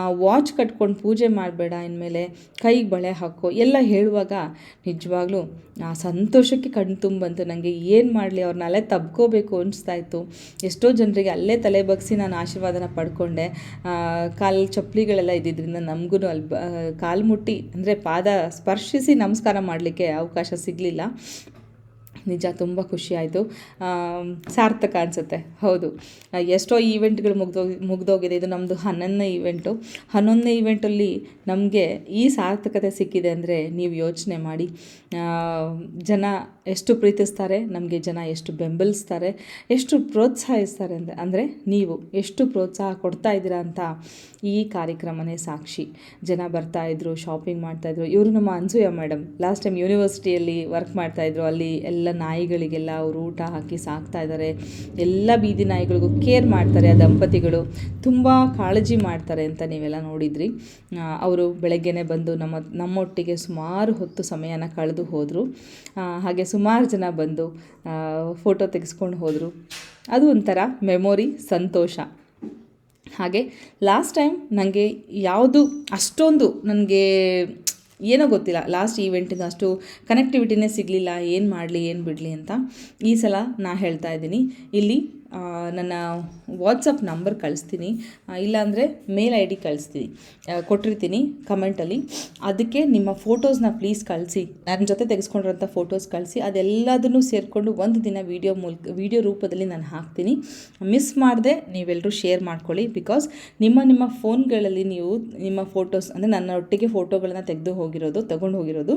ವಾಚ್ ಕಟ್ಕೊಂಡು ಪೂಜೆ ಮಾಡಬೇಡ, ಇನ್ಮೇಲೆ ಕೈಗೆ ಬಳೆ ಹಾಕೋ, ಎಲ್ಲ ಹೇಳುವಾಗ ನಿಜವಾಗ್ಲೂ, ಆ, ಸಂತೋಷಕ್ಕೆ ಕಣ್ಣು ತುಂಬಂತು. ನನಗೆ ಏನು ಮಾಡಲಿ ಅವ್ರನ್ನ ಅಲ್ಲೇ ತಬ್ಕೋಬೇಕು ಅನಿಸ್ತಾ ಇತ್ತು. ಎಷ್ಟೋ ಜನರಿಗೆ ಅಲ್ಲೇ ತಲೆ ಬಗ್ಸಿ ನಾನು ಆಶೀರ್ವಾದನ ಪಡ್ಕೊಂಡೆ. ಕಾಲು ಚಪ್ಪಲಿಗಳೆಲ್ಲ ಇದ್ದಿದ್ದರಿಂದ ನಮಗೂ ಅಲ್ಲಿ ಕಾಲು ಮುಟ್ಟಿ, ಅಂದರೆ ಪಾದ ಸ್ಪರ್ಶಿಸಿ ನಮಸ್ಕಾರ ಮಾಡಲಿಕ್ಕೆ ಅವಕಾಶ ಸಿಗಲಿಲ್ಲ. ನಿಜ, ತುಂಬ ಖುಷಿ ಆಯಿತು. ಸಾರ್ಥಕ ಅನಿಸುತ್ತೆ. ಹೌದು. ಎಷ್ಟೋ ಈವೆಂಟ್ಗಳು ಮುಗ್ದೋಗಿ ಮುಗ್ದೋಗಿದೆ. ಇದು ನಮ್ಮದು ಹನ್ನೊಂದನೇ ಈವೆಂಟು ಹನ್ನೊಂದನೇ ಈವೆಂಟಲ್ಲಿ ನಮಗೆ ಈ ಸಾರ್ಥಕತೆ ಸಿಕ್ಕಿದೆ ಅಂದರೆ ನೀವು ಯೋಚನೆ ಮಾಡಿ. ಜನ ಎಷ್ಟು ಪ್ರೀತಿಸ್ತಾರೆ, ನಮಗೆ ಜನ ಎಷ್ಟು ಬೆಂಬಲಿಸ್ತಾರೆ, ಎಷ್ಟು ಪ್ರೋತ್ಸಾಹಿಸ್ತಾರೆ ಅಂದರೆ ಅಂದರೆ ನೀವು ಎಷ್ಟು ಪ್ರೋತ್ಸಾಹ ಕೊಡ್ತಾ ಇದ್ದೀರಾ ಅಂತ ಈ ಕಾರ್ಯಕ್ರಮನೇ ಸಾಕ್ಷಿ. ಜನ ಬರ್ತಾ ಬರ್ತಾಯಿದ್ರು ಶಾಪಿಂಗ್ ಮಾಡ್ತಾಯಿದ್ರು ಇವರು ನಮ್ಮ ಅನ್ಸೂಯ ಮೇಡಮ್ ಲಾಸ್ಟ್ ಟೈಮ್ ಯೂನಿವರ್ಸಿಟಿಯಲ್ಲಿ ವರ್ಕ್ ಮಾಡ್ತಾಯಿದ್ರು ಅಲ್ಲಿ ಎಲ್ಲ ನಾಯಿಗಳಿಗೆಲ್ಲ ಅವರು ಊಟ ಹಾಕಿ ಸಾಕ್ತಾ ಇದ್ದಾರೆ ಎಲ್ಲ ಬೀದಿ ನಾಯಿಗಳಿಗೂ ಕೇರ್ ಮಾಡ್ತಾರೆ ಆ ದಂಪತಿಗಳು. ತುಂಬ ಕಾಳಜಿ ಮಾಡ್ತಾರೆ ಅಂತ ನೀವೆಲ್ಲ ನೋಡಿದ್ರಿ. ಅವರು ಬೆಳಗ್ಗೆನೆ ಬಂದು ನಮ್ಮ, ನಮ್ಮೊಟ್ಟಿಗೆ ಸುಮಾರು ಹೊತ್ತು ಸಮಯನ ಕಳೆದು ಹೋದರು. ಹಾಗೆ ಸುಮಾರು ಜನ ಬಂದು ಫೋಟೋ ತೆಗೆಸ್ಕೊಂಡು ಹೋದರು. ಅದು ಒಂಥರ ಮೆಮೊರಿ ಸಂತೋಷ. ಹಾಗೆ ಲಾಸ್ಟ್ ಟೈಮ್ ನನಗೆ ಯಾವುದು ಅಷ್ಟೊಂದು ನನಗೆ ಏನೋ ಗೊತ್ತಿಲ್ಲ. ಲಾಸ್ಟ್ ಈವೆಂಟಿಂದ ಅಷ್ಟು ಕನೆಕ್ಟಿವಿಟಿನೇ ಸಿಗಲಿಲ್ಲ. ಏನು ಮಾಡಲಿ, ಏನು ಬಿಡಲಿ ಅಂತ ಈ ಸಲ ನಾ ಹೇಳ್ತಾ ಇದ್ದೀನಿ. ಇಲ್ಲಿ ನನ್ನ ವಾಟ್ಸಪ್ ನಂಬರ್ ಕಳಿಸ್ತೀನಿ. ಇಲ್ಲಾಂದರೆ ಮೇಲ್ ಐ ಡಿ ಕಳಿಸ್ತೀನಿ. ಕೊಟ್ಟಿರ್ತೀನಿ ಕಮೆಂಟಲ್ಲಿ ಅದಕ್ಕೆ ನಿಮ್ಮ ಫೋಟೋಸ್ನ ಪ್ಲೀಸ್ ಕಳಿಸಿ. ನನ್ನ ಜೊತೆ ತೆಗೆಸ್ಕೊಂಡಿರೋಂಥ ಫೋಟೋಸ್ ಕಳಿಸಿ. ಅದೆಲ್ಲದನ್ನು ಸೇರಿಕೊಂಡು ಒಂದು ದಿನ ವೀಡಿಯೋ ಮೂಲಕ ವೀಡಿಯೋ ರೂಪದಲ್ಲಿ ನಾನು ಹಾಕ್ತೀನಿ. ಮಿಸ್ ಮಾಡದೆ ನೀವೆಲ್ಲರೂ ಶೇರ್ ಮಾಡ್ಕೊಳ್ಳಿ ಬಿಕಾಸ್ ನಿಮ್ಮ ನಿಮ್ಮ ಫೋನ್ಗಳಲ್ಲಿ ನೀವು ನಿಮ್ಮ ಫೋಟೋಸ್ ಅಂದರೆ ನನ್ನ ಒಟ್ಟಿಗೆ ಫೋಟೋಗಳನ್ನ ತೆಗೆದು ಹೋಗಿರೋದು, ತಗೊಂಡು ಹೋಗಿರೋದು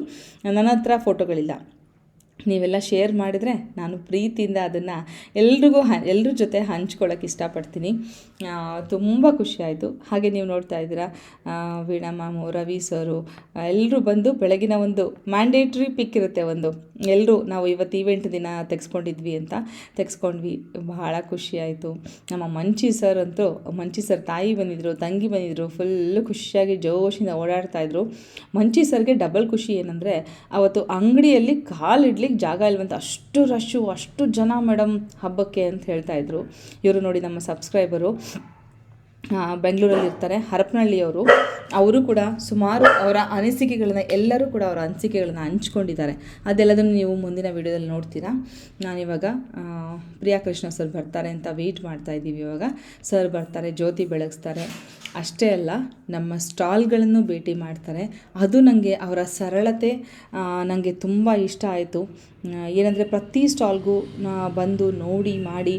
ನನ್ನ ಹತ್ರ ಫೋಟೋಗಳಿಲ್ಲ ನೀವೆಲ್ಲ ಶೇರ್ ಮಾಡಿದರೆ ನಾನು ಪ್ರೀತಿಯಿಂದ ಅದನ್ನು ಎಲ್ರಿಗೂ ಎಲ್ಲರ ಜೊತೆ ಹಂಚ್ಕೊಳ್ಳೋಕೆ ಇಷ್ಟಪಡ್ತೀನಿ. ತುಂಬ ಖುಷಿಯಾಯಿತು ಹಾಗೆ ನೀವು ನೋಡ್ತಾ ಇದ್ದೀರಾ ವೀಣಾ ಮ್ಯಾಮು ರವಿ ಸರು ಎಲ್ಲರೂ ಬಂದು ಬೆಳಗಿನ ಒಂದು ಮ್ಯಾಂಡೇಟ್ರಿ ಪಿಕ್ ಇರುತ್ತೆ ಒಂದು. ಎಲ್ಲರೂ ನಾವು ಇವತ್ತು ಈವೆಂಟ್ ದಿನ ತೆಗೆಸ್ಕೊಂಡಿದ್ವಿ ಅಂತ ತೆಗೆಸ್ಕೊಂಡ್ವಿ. ಬಹಳ ಖುಷಿಯಾಯಿತು ನಮ್ಮ ಮಂಚಿ ಸರ್ ಅಂತೂ, ಮಂಚಿ ಸರ್ ತಾಯಿ ಬಂದಿದ್ದರು ತಂಗಿ ಬಂದಿದ್ದರು ಫುಲ್ಲು ಖುಷಿಯಾಗಿ ಜೋಶಿಂದ ಓಡಾಡ್ತಾಯಿದ್ರು ಮಂಚಿ ಸರ್ಗೆ ಡಬಲ್ ಖುಷಿ ಏನಂದರೆ, ಅವತ್ತು ಅಂಗಡಿಯಲ್ಲಿ ಕಾಲಿಡ್ಲಿಕ್ಕೆ ಜಾಗ ಇಲ್ವಂತ, ಅಷ್ಟು ರಶ್ಶು ಅಷ್ಟು ಜನ ಮೇಡಮ್ ಹಬ್ಬಕ್ಕೆ ಅಂತ ಹೇಳ್ತಾ ಇದ್ರು. ಇವರು ನೋಡಿ ನಮ್ಮ ಸಬ್ಸ್ಕ್ರೈಬರು ಬೆಂಗಳೂರಲ್ಲಿ ಇರ್ತಾರೆ ಹರಪನಹಳ್ಳಿಯವರು. ಅವರು ಕೂಡ ಸುಮಾರು ಅವರ ಅನಿಸಿಕೆಗಳನ್ನ, ಎಲ್ಲರೂ ಕೂಡ ಅವರ ಅನಿಸಿಕೆಗಳನ್ನ ಹಂಚ್ಕೊಂಡಿದ್ದಾರೆ. ಅದೆಲ್ಲದನ್ನು ನೀವು ಮುಂದಿನ ವಿಡಿಯೋದಲ್ಲಿ ನೋಡ್ತೀರಾ. ನಾನಿವಾಗ ಪ್ರಿಯಾ ಕೃಷ್ಣ ಸರ್ ಬರ್ತಾರೆ ಅಂತ ವೆಯ್ಟ್ ಮಾಡ್ತಾ ಇದ್ದೀವಿ ಇವಾಗ. ಸರ್ ಬರ್ತಾರೆ, ಜ್ಯೋತಿ ಬೆಳಗಿಸ್ತಾರೆ. ಅಷ್ಟೇ ಅಲ್ಲ, ನಮ್ಮ ಸ್ಟಾಲ್ಗಳನ್ನು ಭೇಟಿ ಮಾಡ್ತಾರೆ. ಅದು ನನಗೆ ಅವರ ಸರಳತೆ ನನಗೆ ತುಂಬ ಇಷ್ಟ ಆಯಿತು. ಏನಂದರೆ ಪ್ರತಿ ಸ್ಟಾಲ್ಗೂ ಬಂದು ನೋಡಿ, ಮಾಡಿ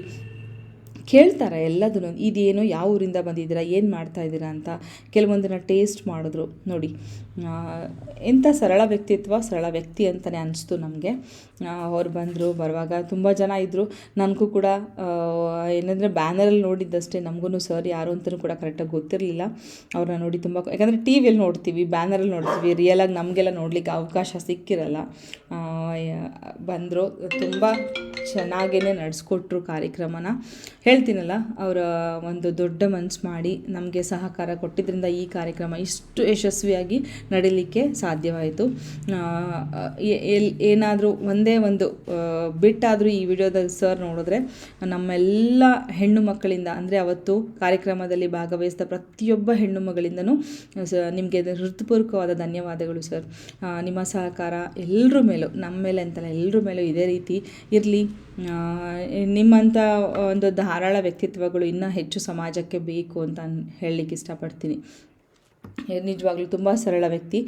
ಕೇಳ್ತಾರೆ ಎಲ್ಲದನ್ನು. ಇದೇನು ಯಾವ ಊರಿಂದ ಬಂದಿದ್ದೀರಾ ಏನು ಮಾಡ್ತಾ ಇದ್ದೀರಾ ಅಂತ ಕೆಲವೊಂದನ್ನು ಟೇಸ್ಟ್ ಮಾಡಿದ್ರು ನೋಡಿ. ಎಂಥ ಸರಳ ವ್ಯಕ್ತಿತ್ವ, ಸರಳ ವ್ಯಕ್ತಿ ಅಂತಲೇ ಅನಿಸ್ತು ನಮಗೆ. ಅವ್ರು ಬಂದರು, ಬರುವಾಗ ತುಂಬ ಜನ ಇದ್ದರು ನನಗೂ ಕೂಡ ಏನಂದರೆ ಬ್ಯಾನರಲ್ಲಿ ನೋಡಿದ್ದಷ್ಟೇ. ನಮಗೂ ಸರ್ ಯಾರು ಅಂತಲೂ ಕೂಡ ಕರೆಕ್ಟಾಗಿ ಗೊತ್ತಿರಲಿಲ್ಲ. ಅವ್ರನ್ನ ನೋಡಿ ತುಂಬ, ಯಾಕಂದರೆ ಟಿ ವಿಯಲ್ಲಿ ನೋಡ್ತೀವಿ ಬ್ಯಾನರಲ್ಲಿ ನೋಡ್ತೀವಿ ರಿಯಲಾಗಿ ನಮಗೆಲ್ಲ ನೋಡಲಿಕ್ಕೆ ಅವಕಾಶ ಸಿಕ್ಕಿರಲ್ಲ. ಬಂದರು, ತುಂಬ ಚೆನ್ನಾಗೇ ನಡೆಸ್ಕೊಟ್ರು ಕಾರ್ಯಕ್ರಮನ. ಹೇಳ್ತೀನಲ್ಲ, ಅವರ ಒಂದು ದೊಡ್ಡ ಮನಸ್ಸು ಮಾಡಿ ನಮಗೆ ಸಹಕಾರ ಕೊಟ್ಟಿದ್ದರಿಂದ ಈ ಕಾರ್ಯಕ್ರಮ ಇಷ್ಟು ಯಶಸ್ವಿಯಾಗಿ ನಡೀಲಿಕ್ಕೆ ಸಾಧ್ಯವಾಯಿತು. ಎಲ್, ಏನಾದರೂ ಒಂದೇ ಒಂದು ಬಿಟ್ಟಾದರೂ ಈ ವಿಡಿಯೋದಲ್ಲಿ ಸರ್ ನೋಡಿದ್ರೆ ನಮ್ಮೆಲ್ಲ ಹೆಣ್ಣು ಮಕ್ಕಳಿಂದ ಅಂದರೆ ಅವತ್ತು ಕಾರ್ಯಕ್ರಮದಲ್ಲಿ ಭಾಗವಹಿಸಿದ ಪ್ರತಿಯೊಬ್ಬ ಹೆಣ್ಣು ಮಗಳಿಂದನೂ ನಿಮಗೆ ಹೃತ್ಪೂರ್ವಕವಾದ ಧನ್ಯವಾದಗಳು ಸರ್. ನಿಮ್ಮ ಸಹಕಾರ ಎಲ್ಲರ ಮೇಲೂ, ನಮ್ಮ ಮೇಲೆ ಅಂತಲ್ಲ ಎಲ್ಲರ ಮೇಲೂ ಇದೇ ರೀತಿ ಇರಲಿ. ನಿಮ್ಮಂಥ ಒಂದು ಧಾರಾಳ ವ್ಯಕ್ತಿತ್ವಗಳು ಇನ್ನೂ ಹೆಚ್ಚು ಸಮಾಜಕ್ಕೆ ಬೇಕು ಅಂತ ಹೇಳಲಿಕ್ಕೆ ಇಷ್ಟಪಡ್ತೀನಿ. ನಿಜವಾಗ್ಲೂ ತುಂಬ ಸರಳ ವ್ಯಕ್ತಿ.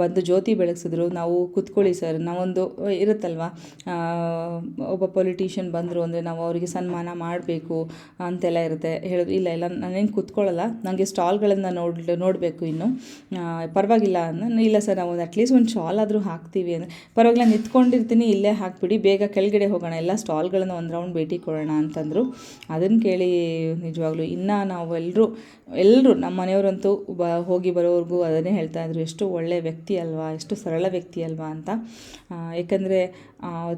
ಬಂದು ಜ್ಯೋತಿ ಬೆಳಗಿಸಿದ್ರು. ನಾವು ಕೂತ್ಕೊಳ್ಳಿ ಸರ್. ನಾವೊಂದು ಇರುತ್ತಲ್ವ? ಒಬ್ಬ ಪೊಲಿಟಿಷಿಯನ್ ಬಂದರು ಅಂದರೆ ನಾವು ಅವರಿಗೆ ಸನ್ಮಾನ ಮಾಡಬೇಕು ಅಂತೆಲ್ಲ ಇರುತ್ತೆ. ಹೇಳೋದು ಇಲ್ಲ ಇಲ್ಲ, ನಾನೇನು ಕೂತ್ಕೊಳ್ಳಲ್ಲ. ನನಗೆ ಸ್ಟಾಲ್ಗಳನ್ನು ನೋಡ್ ನೋಡಬೇಕು ಇನ್ನು. ಪರವಾಗಿಲ್ಲ ನಾನು ಇಲ್ಲ ಸರ್ ನಾವು ಒಂದು ಅಟ್ಲೀಸ್ಟ್ ಒಂದು ಶಾಲ್ ಆದರೂ ಹಾಕ್ತೀವಿ ಅಂದರೆ. ಪರವಾಗಿಲ್ಲ, ನಿಂತ್ಕೊಂಡಿರ್ತೀನಿ, ಇಲ್ಲೇ ಹಾಕ್ಬಿಡಿ. ಬೇಗ ಕೆಳಗಡೆ ಹೋಗೋಣ. ಎಲ್ಲ ಸ್ಟಾಲ್ಗಳನ್ನು ಒಂದು ರೌಂಡ್ ಭೇಟಿ ಕೊಡೋಣ ಅಂತಂದರು. ಅದನ್ನು ಕೇಳಿ ನಿಜವಾಗ್ಲೂ ಇನ್ನು ನಾವು ಎಲ್ಲರೂ ಎಲ್ಲರೂ ನಮ್ಮ ಮನೆಯವರಂತೂ ಬ ಹೋಗಿ ಬರೋವರೆಗೂ ಅದನ್ನೇ ಹೇಳ್ತಾ ಇದ್ರು, ಎಷ್ಟು ಒಳ್ಳೆಯ ವ್ಯಕ್ತಿ ಅಲ್ವಾ, ಎಷ್ಟು ಸರಳ ವ್ಯಕ್ತಿ ಅಲ್ವಾ ಅಂತ. ಏಕೆಂದರೆ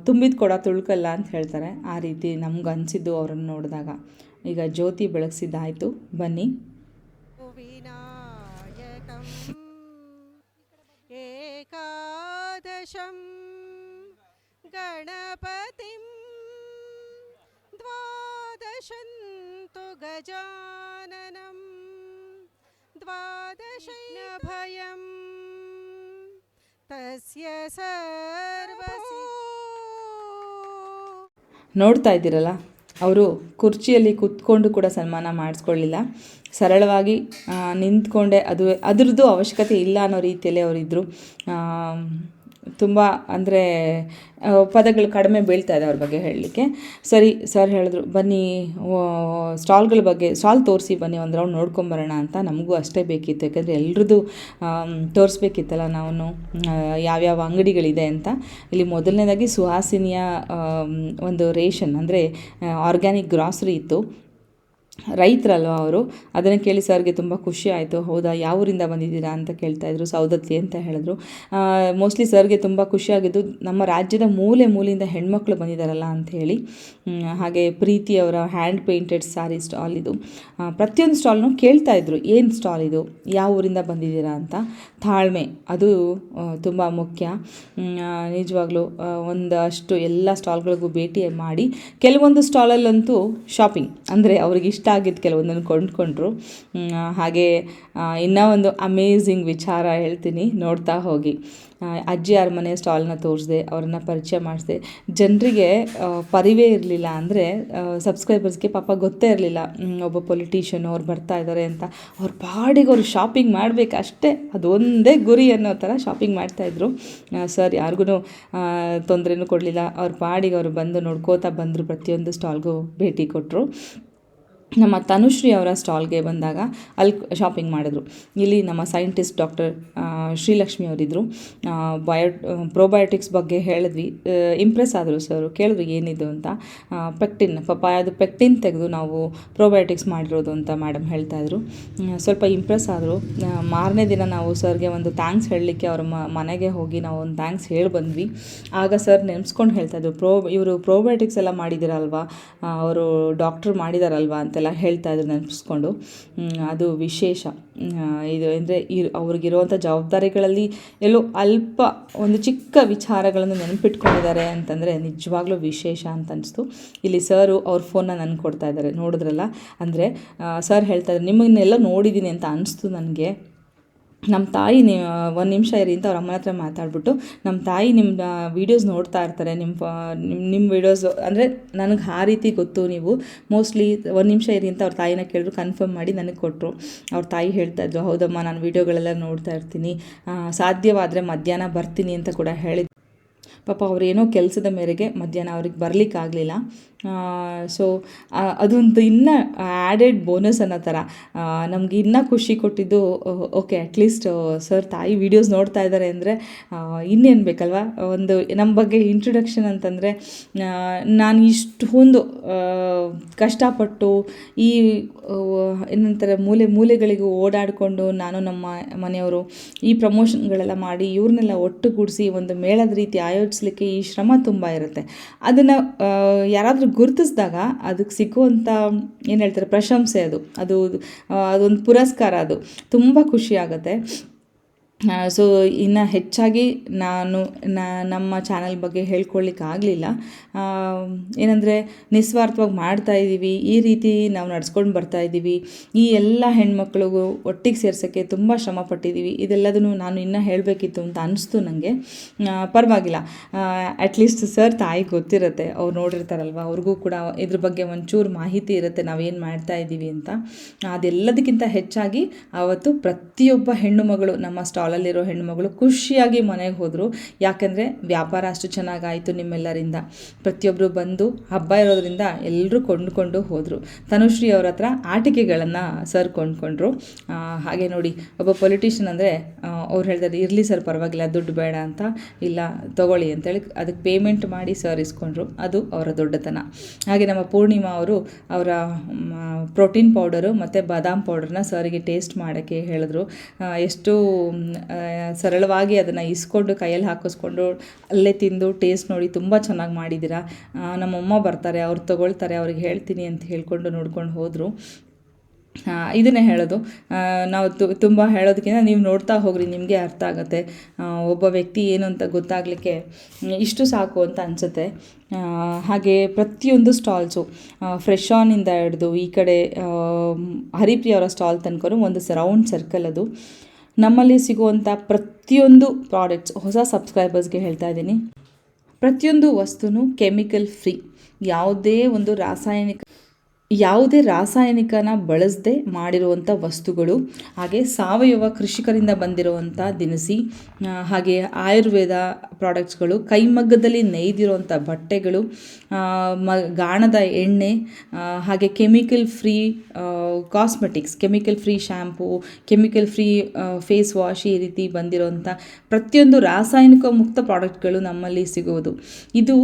ತುಂಬಿದ ಕೊಡ ತುಳ್ಕಲ್ಲ ಅಂತ ಹೇಳ್ತಾರೆ. ಆ ರೀತಿ ನಮ್ಗೆ ಅನಿಸಿದ್ದು ಅವರನ್ನು ನೋಡಿದಾಗ. ಈಗ ಜ್ಯೋತಿ ಬೆಳಗಿಸಿದ್ದಾಯಿತು. ಬನ್ನಿ. ಏಕಾದಶಂ. ಗಣಪತಿಂ. ದ್ವಾದಶಂತು ಗಜಾನನಂ. गजाननं द्वादशैनभयं तस्य सर्वसि ನೋಡ್ತಾ ಇದ್ದೀರಲ್ಲ ಅವರು ಕುರ್ಚಿಯಲ್ಲಿ ಕೂತ್ಕೊಂಡು ಕೂಡ ಸನ್ಮಾನ ಮಾಡಿಸ್ಕೊಳ್ಳಿಲ್ಲ ಸರಳವಾಗಿ ಆ, ನಿಂತ್ಕೊಂಡೆ ಅದು ಅದ್ರದ್ದು ಅವಶ್ಯಕತೆ ಇಲ್ಲ ಅನ್ನೋ ರೀತಿಯಲ್ಲಿ ಅವರಿದ್ದರು ತುಂಬ ಅಂದರೆ ಪದಗಳು ಕಡಿಮೆ ಬೀಳ್ತಾ ಇದೆ ಅವ್ರ ಬಗ್ಗೆ ಹೇಳಲಿಕ್ಕೆ. ಸರಿ ಸರ್ ಹೇಳಿದ್ರು, ಬನ್ನಿ ಸ್ಟಾಲ್ಗಳ ಬಗ್ಗೆ, ಸ್ಟಾಲ್ ತೋರಿಸಿ ಬನ್ನಿ, ಒಂದು ರೌಂಡ್ ನೋಡ್ಕೊಂಬರೋಣ ಅಂತ ನಮಗೂ ಅಷ್ಟೇ ಬೇಕಿತ್ತು. ಯಾಕಂದರೆ ಎಲ್ರದ್ದು ತೋರಿಸ್ಬೇಕಿತ್ತಲ್ಲ ನಾವು ಯಾವ್ಯಾವ ಅಂಗಡಿಗಳಿದೆ ಅಂತ. ಇಲ್ಲಿ ಮೊದಲನೇದಾಗಿ ಸುಹಾಸಿನಿಯ ಒಂದು ರೇಷನ್, ಅಂದರೆ ಆರ್ಗ್ಯಾನಿಕ್ ಗ್ರಾಸರಿ ಇತ್ತು. ರೈತರಲ್ವ ಅವರು? ಅದನ್ನು ಕೇಳಿ ಸರ್ಗೆ ತುಂಬ ಖುಷಿ ಆಯಿತು. ಹೌದಾ, ಯಾವ ಊರಿಂದ ಬಂದಿದ್ದೀರಾ ಅಂತ ಕೇಳ್ತಾಯಿದ್ರು ಸೌದತ್ತಿ ಅಂತ ಹೇಳಿದ್ರು. ಮೋಸ್ಟ್ಲಿ ಸರ್ಗೆ ತುಂಬ ಖುಷಿಯಾಗಿದ್ದು ನಮ್ಮ ರಾಜ್ಯದ ಮೂಲೆ ಮೂಲೆಯಿಂದ ಹೆಣ್ಮಕ್ಳು ಬಂದಿದ್ದಾರಲ್ಲ ಅಂತ ಹೇಳಿ. ಹಾಗೆ ಪ್ರೀತಿ ಅವರ ಹ್ಯಾಂಡ್ ಪೇಂಟೆಡ್ ಸಾರಿ ಸ್ಟಾಲ್ ಇದು. ಪ್ರತಿಯೊಂದು ಸ್ಟಾಲ್ನು ಕೇಳ್ತಾ ಇದ್ರು, ಏನು ಸ್ಟಾಲ್ ಇದು, ಯಾವ ಊರಿಂದ ಬಂದಿದ್ದೀರಾ ಅಂತ. ತಾಳ್ಮೆ, ಅದು ತುಂಬ ಮುಖ್ಯ. ನಿಜವಾಗ್ಲೂ ಒಂದಷ್ಟು ಎಲ್ಲ ಸ್ಟಾಲ್ಗಳಿಗೂ ಭೇಟಿ ಮಾಡಿ, ಕೆಲವೊಂದು ಸ್ಟಾಲಲ್ಲಂತೂ ಶಾಪಿಂಗ್ ಅಂದರೆ ಅವ್ರಿಗೆ ಆಗಿದ್ದು ಕೆಲವೊಂದನ್ನು ಕೊಂಡ್ಕೊಂಡ್ರು. ಹಾಗೆ ಇನ್ನೂ ಒಂದು ಅಮೇಝಿಂಗ್ ವಿಚಾರ ಹೇಳ್ತೀನಿ. ನೋಡ್ತಾ ಹೋಗಿ. ಅಜ್ಜಿ ಅರಮನೆ ಸ್ಟಾಲ್ನ ತೋರಿಸಿದೆ, ಅವ್ರನ್ನ ಪರಿಚಯ ಮಾಡಿಸಿದೆ. ಜನರಿಗೆ ಪರಿವೇ ಇರಲಿಲ್ಲ ಅಂದರೆ ಸಬ್ಸ್ಕ್ರೈಬರ್ಸ್ಗೆ ಪಾಪ ಗೊತ್ತೇ ಇರಲಿಲ್ಲ. ಒಬ್ಬ ಪೊಲಿಟಿಷಿಯನ್ ಅವ್ರು ಬರ್ತಾ ಇದ್ದಾರೆ ಅಂತ. ಅವ್ರ ಪಾಡಿಗೆ ಅವ್ರು ಶಾಪಿಂಗ್ ಮಾಡಬೇಕು ಅಷ್ಟೇ. ಅದೊಂದೇ ಗುರಿ ಅನ್ನೋ ಥರ ಶಾಪಿಂಗ್ ಮಾಡ್ತಾಯಿದ್ರು ಸರ್ ಯಾರಿಗೂ ತೊಂದರೆನೂ ಕೊಡಲಿಲ್ಲ. ಅವ್ರ ಪಾಡಿಗೆ ಅವರು ಬಂದು ನೋಡ್ಕೋತಾ ಬಂದರು. ಪ್ರತಿಯೊಂದು ಸ್ಟಾಲ್ಗೂ ಭೇಟಿ ಕೊಟ್ಟರು ನಮ್ಮ ತನುಶ್ರೀ ಅವರ ಸ್ಟಾಲ್ಗೆ ಬಂದಾಗ ಅಲ್ಲಿ ಶಾಪಿಂಗ್ ಮಾಡಿದ್ರು. ಇಲ್ಲಿ ನಮ್ಮ ಸೈಂಟಿಸ್ಟ್ ಡಾಕ್ಟರ್ ಶ್ರೀಲಕ್ಷ್ಮಿ ಅವರಿದ್ದರು ಬಯೋ, ಪ್ರೋಬಯೋಟಿಕ್ಸ್ ಬಗ್ಗೆ ಹೇಳಿದ್ವಿ. ಇಂಪ್ರೆಸ್ ಆದರು ಸರ್ ಕೇಳಿದ್ರು ಏನಿದು ಅಂತ. ಪೆಕ್ಟಿನ್ ಪಪ್ಪಾಯದ ಪೆಕ್ಟಿನ್ ತೆಗೆದು ನಾವು ಪ್ರೋಬಯೋಟಿಕ್ಸ್ ಮಾಡಿರೋದು ಅಂತ ಮೇಡಮ್ ಹೇಳ್ತಾಯಿದ್ರು ಸ್ವಲ್ಪ ಇಂಪ್ರೆಸ್ ಆದರು. ಮಾರನೇ ದಿನ ನಾವು ಸರ್ಗೆ ಒಂದು ಥ್ಯಾಂಕ್ಸ್ ಹೇಳಲಿಕ್ಕೆ ಅವ್ರ ಮನೆಗೆ ಹೋಗಿ ನಾವು ಒಂದು ಥ್ಯಾಂಕ್ಸ್ ಹೇಳಿ ಬಂದ್ವಿ. ಆಗ ಸರ್ ನೆನೆಸ್ಕೊಂಡು ಹೇಳ್ತಾಯಿದ್ರು ಪ್ರೋ, ಇವರು ಪ್ರೋಬಯೋಟಿಕ್ಸ್ ಎಲ್ಲ ಮಾಡಿದ್ದೀರಲ್ವಾ ಅವರು ಡಾಕ್ಟ್ರ್ ಮಾಡಿದಾರಲ್ವಾ? ಅಂತೆಲ್ಲ ಹೇಳ್ತಾ ಇದ್ರು ನೆನೆಸ್ಕೊಂಡು ಅದು ವಿಶೇಷ. ಇದು ಅಂದರೆ ಇರ್ ಅವ್ರಿಗಿರುವಂಥ ಜವಾಬ್ದಾರಿಗಳಲ್ಲಿ ಎಲ್ಲೋ ಅಲ್ಪ ಒಂದು ಚಿಕ್ಕ ವಿಚಾರಗಳನ್ನು ನೆನಪಿಟ್ಕೊಂಡಿದ್ದಾರೆ ಅಂತಂದರೆ ನಿಜವಾಗ್ಲೂ ವಿಶೇಷ ಅಂತ ಅನಿಸ್ತು. ಇಲ್ಲಿ ಸರು ಅವ್ರ ಫೋನ್ನ ನನಗೆ ಕೊಡ್ತಾ ಇದ್ದಾರೆ. ನೋಡಿದ್ರಲ್ಲ? ಅಂದರೆ ಸರ್ ಹೇಳ್ತಾ ಇದ್ದಾರೆ ನಿಮ್ಮನ್ನೆಲ್ಲ ನೋಡಿದ್ದೀನಿ ಅಂತ ಅನಿಸ್ತು ನನಗೆ. ನಮ್ಮ ತಾಯಿ ನೀ ಒಂದು ನಿಮಿಷ ಇರಿ ಅಂತ ಅವ್ರ ಅಮ್ಮನ ಹತ್ರ ಮಾತಾಡ್ಬಿಟ್ಟು ನಮ್ಮ ತಾಯಿ ನಿಮ್ಮ ವೀಡಿಯೋಸ್ ನೋಡ್ತಾ ಇರ್ತಾರೆ ನಿಮ್ಮ ನಿಮ್ಮ ನಿಮ್ಮ ವೀಡಿಯೋಸ್ ಅಂದರೆ ನನಗೆ ಆ ರೀತಿ ಗೊತ್ತು ನೀವು. ಮೋಸ್ಟ್ಲಿ ಒಂದು ನಿಮಿಷ ಇರಿ ಅಂತ ಅವ್ರ ತಾಯಿನ ಕೇಳಿದ್ರು ಕನ್ಫರ್ಮ್ ಮಾಡಿ ನನಗೆ ಕೊಟ್ಟರು ಅವ್ರ ತಾಯಿ ಹೇಳ್ತಾ ಇದ್ರು, ಹೌದಮ್ಮ, ನಾನು ವೀಡಿಯೋಗಳೆಲ್ಲ ನೋಡ್ತಾ ಇರ್ತೀನಿ. ಸಾಧ್ಯವಾದರೆ ಮಧ್ಯಾಹ್ನ ಬರ್ತೀನಿ ಅಂತ ಕೂಡ ಹೇಳಿದ್ರು ಪಾಪ ಅವ್ರೇನೋ ಕೆಲಸದ ಮೇರೆಗೆ ಮಧ್ಯಾಹ್ನ ಅವ್ರಿಗೆ ಬರಲಿಕ್ಕಾಗಲಿಲ್ಲ ಸೊ ಅದೊಂದು ಇನ್ನೂ ಆ್ಯಡೆಡ್ ಬೋನಸ್ ಅನ್ನೋ ಥರ. ನಮ್ಗೆ ಇನ್ನೂ ಖುಷಿ ಕೊಟ್ಟಿದ್ದು ಓಕೆ ಅಟ್ಲೀಸ್ಟ್ ಸರ್ ತಾಯಿ ವೀಡಿಯೋಸ್ ನೋಡ್ತಾ ಇದ್ದಾರೆ ಅಂದರೆ ಇನ್ನೇನು ಬೇಕಲ್ವಾ? ಒಂದು ನಮ್ಮ ಬಗ್ಗೆ ಇಂಟ್ರೊಡಕ್ಷನ್ ಅಂತಂದರೆ ನಾನು ಇಷ್ಟೊಂದು ಕಷ್ಟಪಟ್ಟು ಈ ಏನಂತಾರೆ, ಮೂಲೆ, ಮೂಲೆಗಳಿಗೂ ಓಡಾಡಿಕೊಂಡು ನಾನು ನಮ್ಮ ಮನೆಯವರು ಈ ಪ್ರಮೋಷನ್ಗಳೆಲ್ಲ ಮಾಡಿ ಇವ್ರನ್ನೆಲ್ಲ ಒಟ್ಟುಗೂಡಿಸಿ ಒಂದು ಮೇಳದ ರೀತಿ ಆಯೋಜಿಸ್ಲಿಕ್ಕೆ ಈ ಶ್ರಮ ತುಂಬ ಇರುತ್ತೆ. ಅದನ್ನು ಯಾರಾದರೂ ಗುರುತಿಸಿದಾಗ ಅದಕ್ಕೆ ಸಿಗುವಂಥ ಏನು ಹೇಳ್ತಾರೆ, ಪ್ರಶಂಸೆ ಅದು. ಅದು ಅದೊಂದು ಪುರಸ್ಕಾರ ಅದು. ತುಂಬ ಖುಷಿ ಆಗುತ್ತೆ. ಸೊ ಇನ್ನು ಹೆಚ್ಚಾಗಿ ನಾನು ನಮ್ಮ ಚಾನಲ್ ಬಗ್ಗೆ ಹೇಳ್ಕೊಳ್ಳಿಕ್ಕೆ ಆಗಲಿಲ್ಲ. ಏನಂದರೆ, ನಿಸ್ವಾರ್ಥವಾಗಿ ಮಾಡ್ತಾ ಇದ್ದೀವಿ ಈ ರೀತಿ ನಾವು ನಡ್ಸ್ಕೊಂಡು ಬರ್ತಾ ಇದ್ದೀವಿ ಈ ಎಲ್ಲ ಹೆಣ್ಮಕ್ಳಿಗೂ ಒಟ್ಟಿಗೆ ಸೇರ್ಸೋಕ್ಕೆ ತುಂಬ ಶ್ರಮ ಪಟ್ಟಿದ್ದೀವಿ ಇದೆಲ್ಲದನ್ನು ನಾನು ಇನ್ನೂ ಹೇಳಬೇಕಿತ್ತು ಅಂತ ಅನಿಸ್ತು ನನಗೆ ಪರವಾಗಿಲ್ಲ. ಅಟ್ಲೀಸ್ಟ್ ಸರ್ ತಾಯಿ ಗೊತ್ತಿರುತ್ತೆ. ಅವ್ರು ನೋಡಿರ್ತಾರಲ್ವ? ಅವ್ರಿಗೂ ಕೂಡ ಇದ್ರ ಬಗ್ಗೆ ಒಂಚೂರು ಮಾಹಿತಿ ಇರುತ್ತೆ. ನಾವೇನು ಮಾಡ್ತಾ ಇದ್ದೀವಿ ಅಂತ. ಅದೆಲ್ಲದಕ್ಕಿಂತ ಹೆಚ್ಚಾಗಿ ಆವತ್ತು ಪ್ರತಿಯೊಬ್ಬ ಹೆಣ್ಣು ಮಗಳು ನಮ್ಮ ಸ್ಟಾಲಲ್ಲಿರೋ ಹೆಣ್ಣುಮಗಳು ಖುಷಿಯಾಗಿ ಮನೆಗೆ ಹೋದರು. ಯಾಕಂದರೆ ವ್ಯಾಪಾರ ಅಷ್ಟು ಚೆನ್ನಾಗಾಯಿತು ನಿಮ್ಮೆಲ್ಲರಿಂದ. ಪ್ರತಿಯೊಬ್ಬರು ಬಂದು ಹಬ್ಬ ಇರೋದ್ರಿಂದ ಎಲ್ಲರೂ ಕೊಂಡುಕೊಂಡು ಹೋದರು. ತನುಶ್ರೀ ಅವ್ರ ಹತ್ರ ಆಟಿಕೆಗಳನ್ನು ಸರ್ ಕೊಂಡ್ಕೊಂಡ್ರು. ಹಾಗೆ ನೋಡಿ, ಒಬ್ಬ ಪೊಲಿಟಿಷಿಯನ್ ಅಂದರೆ ಅವ್ರು ಹೇಳ್ತಾರೆ ಇರಲಿ ಸರ್, ಪರವಾಗಿಲ್ಲ, ದುಡ್ಡು ಬೇಡ ಅಂತ. ಇಲ್ಲ, ತೊಗೊಳ್ಳಿ ಅಂತೇಳಿ ಅದಕ್ಕೆ ಪೇಮೆಂಟ್ ಮಾಡಿ ಸರ್ ಇಸ್ಕೊಂಡ್ರು. ಅದು ಅವರ ದೊಡ್ಡತನ. ಹಾಗೆ ನಮ್ಮ ಪೂರ್ಣಿಮಾ ಅವರು ಅವರ ಪ್ರೋಟೀನ್ ಪೌಡರು ಮತ್ತು ಬಾದಾಮ್ ಪೌಡರ್ನ ಸರಿಗೆ ಟೇಸ್ಟ್ ಮಾಡೋಕ್ಕೆ ಹೇಳಿದ್ರು. ಎಷ್ಟು ಸರಳವಾಗಿ ಅದನ್ನು ಇಸ್ಕೊಂಡು ಕೈಯಲ್ಲಿ ಹಾಕಿಸ್ಕೊಂಡು ಅಲ್ಲೇ ತಿಂದು ಟೇಸ್ಟ್ ನೋಡಿ ತುಂಬ ಚೆನ್ನಾಗಿ ಮಾಡಿದ್ದೀರಾ. ನಮ್ಮಮ್ಮ ಬರ್ತಾರೆ, ಅವ್ರು ತಗೊಳ್ತಾರೆ, ಅವ್ರಿಗೆ ಹೇಳ್ತೀನಿ ಅಂತ ಹೇಳ್ಕೊಂಡು ನೋಡ್ಕೊಂಡು ಹೋದರು. ಇದನ್ನೇ ಹೇಳೋದು. ನಾವು ತುಂಬ ಹೇಳೋದಕ್ಕಿಂತ ನೀವು ನೋಡ್ತಾ ಹೋಗ್ರಿ, ನಿಮಗೆ ಅರ್ಥ ಆಗುತ್ತೆ. ಒಬ್ಬ ವ್ಯಕ್ತಿ ಏನು ಅಂತ ಗೊತ್ತಾಗಲಿಕ್ಕೆ ಇಷ್ಟು ಸಾಕು ಅಂತ ಅನಿಸುತ್ತೆ. ಹಾಗೆ ಪ್ರತಿಯೊಂದು ಸ್ಟಾಲ್ಸು ಫ್ರೆಶ್ ಆನಿಂದ ಹಿಡಿದು ಈ ಕಡೆ ಹರಿಪ್ರಿಯವರ ಸ್ಟಾಲ್ ತನಕ ಒಂದು ರೌಂಡ್ ಸರ್ಕಲ್ ಅದು. ನಮ್ಮಲ್ಲಿ ಸಿಗುವಂಥ ಪ್ರತಿಯೊಂದು ಪ್ರಾಡಕ್ಟ್ಸ್ ಹೊಸ ಸಬ್ಸ್ಕ್ರೈಬರ್ಸ್ಗೆ ಹೇಳ್ತಾ ಇದ್ದೀನಿ. ಪ್ರತಿಯೊಂದು ವಸ್ತುನೂ ಕೆಮಿಕಲ್ ಫ್ರೀ ಯಾವುದೇ ಒಂದು ರಾಸಾಯನಿಕ, ಯಾವುದೇ ರಾಸಾಯನಿಕನ ಬಳಸದೆ ಮಾಡಿರುವಂಥ ವಸ್ತುಗಳು, ಹಾಗೆ ಸಾವಯವ ಕೃಷಿಕರಿಂದ ಬಂದಿರುವಂಥ ದಿನಸಿ ಹಾಗೆ ಆಯುರ್ವೇದ ಪ್ರಾಡಕ್ಟ್ಸ್ಗಳು ಕೈಮಗ್ಗದಲ್ಲಿ ನೇಯ್ದಿರುವಂಥ ಬಟ್ಟೆಗಳು ಮ, ಗಾಣದ ಎಣ್ಣೆ ಹಾಗೆ chemical free cosmetics chemical free shampoo chemical free face wash ಈ ರೀತಿ ಬಂದಿರೋಂಥ ಪ್ರತಿಯೊಂದು ರಾಸಾಯನಿಕ ಮುಕ್ತ ಪ್ರಾಡಕ್ಟ್ಗಳು ನಮ್ಮಲ್ಲಿ ಸಿಗುವುದು. ಇದು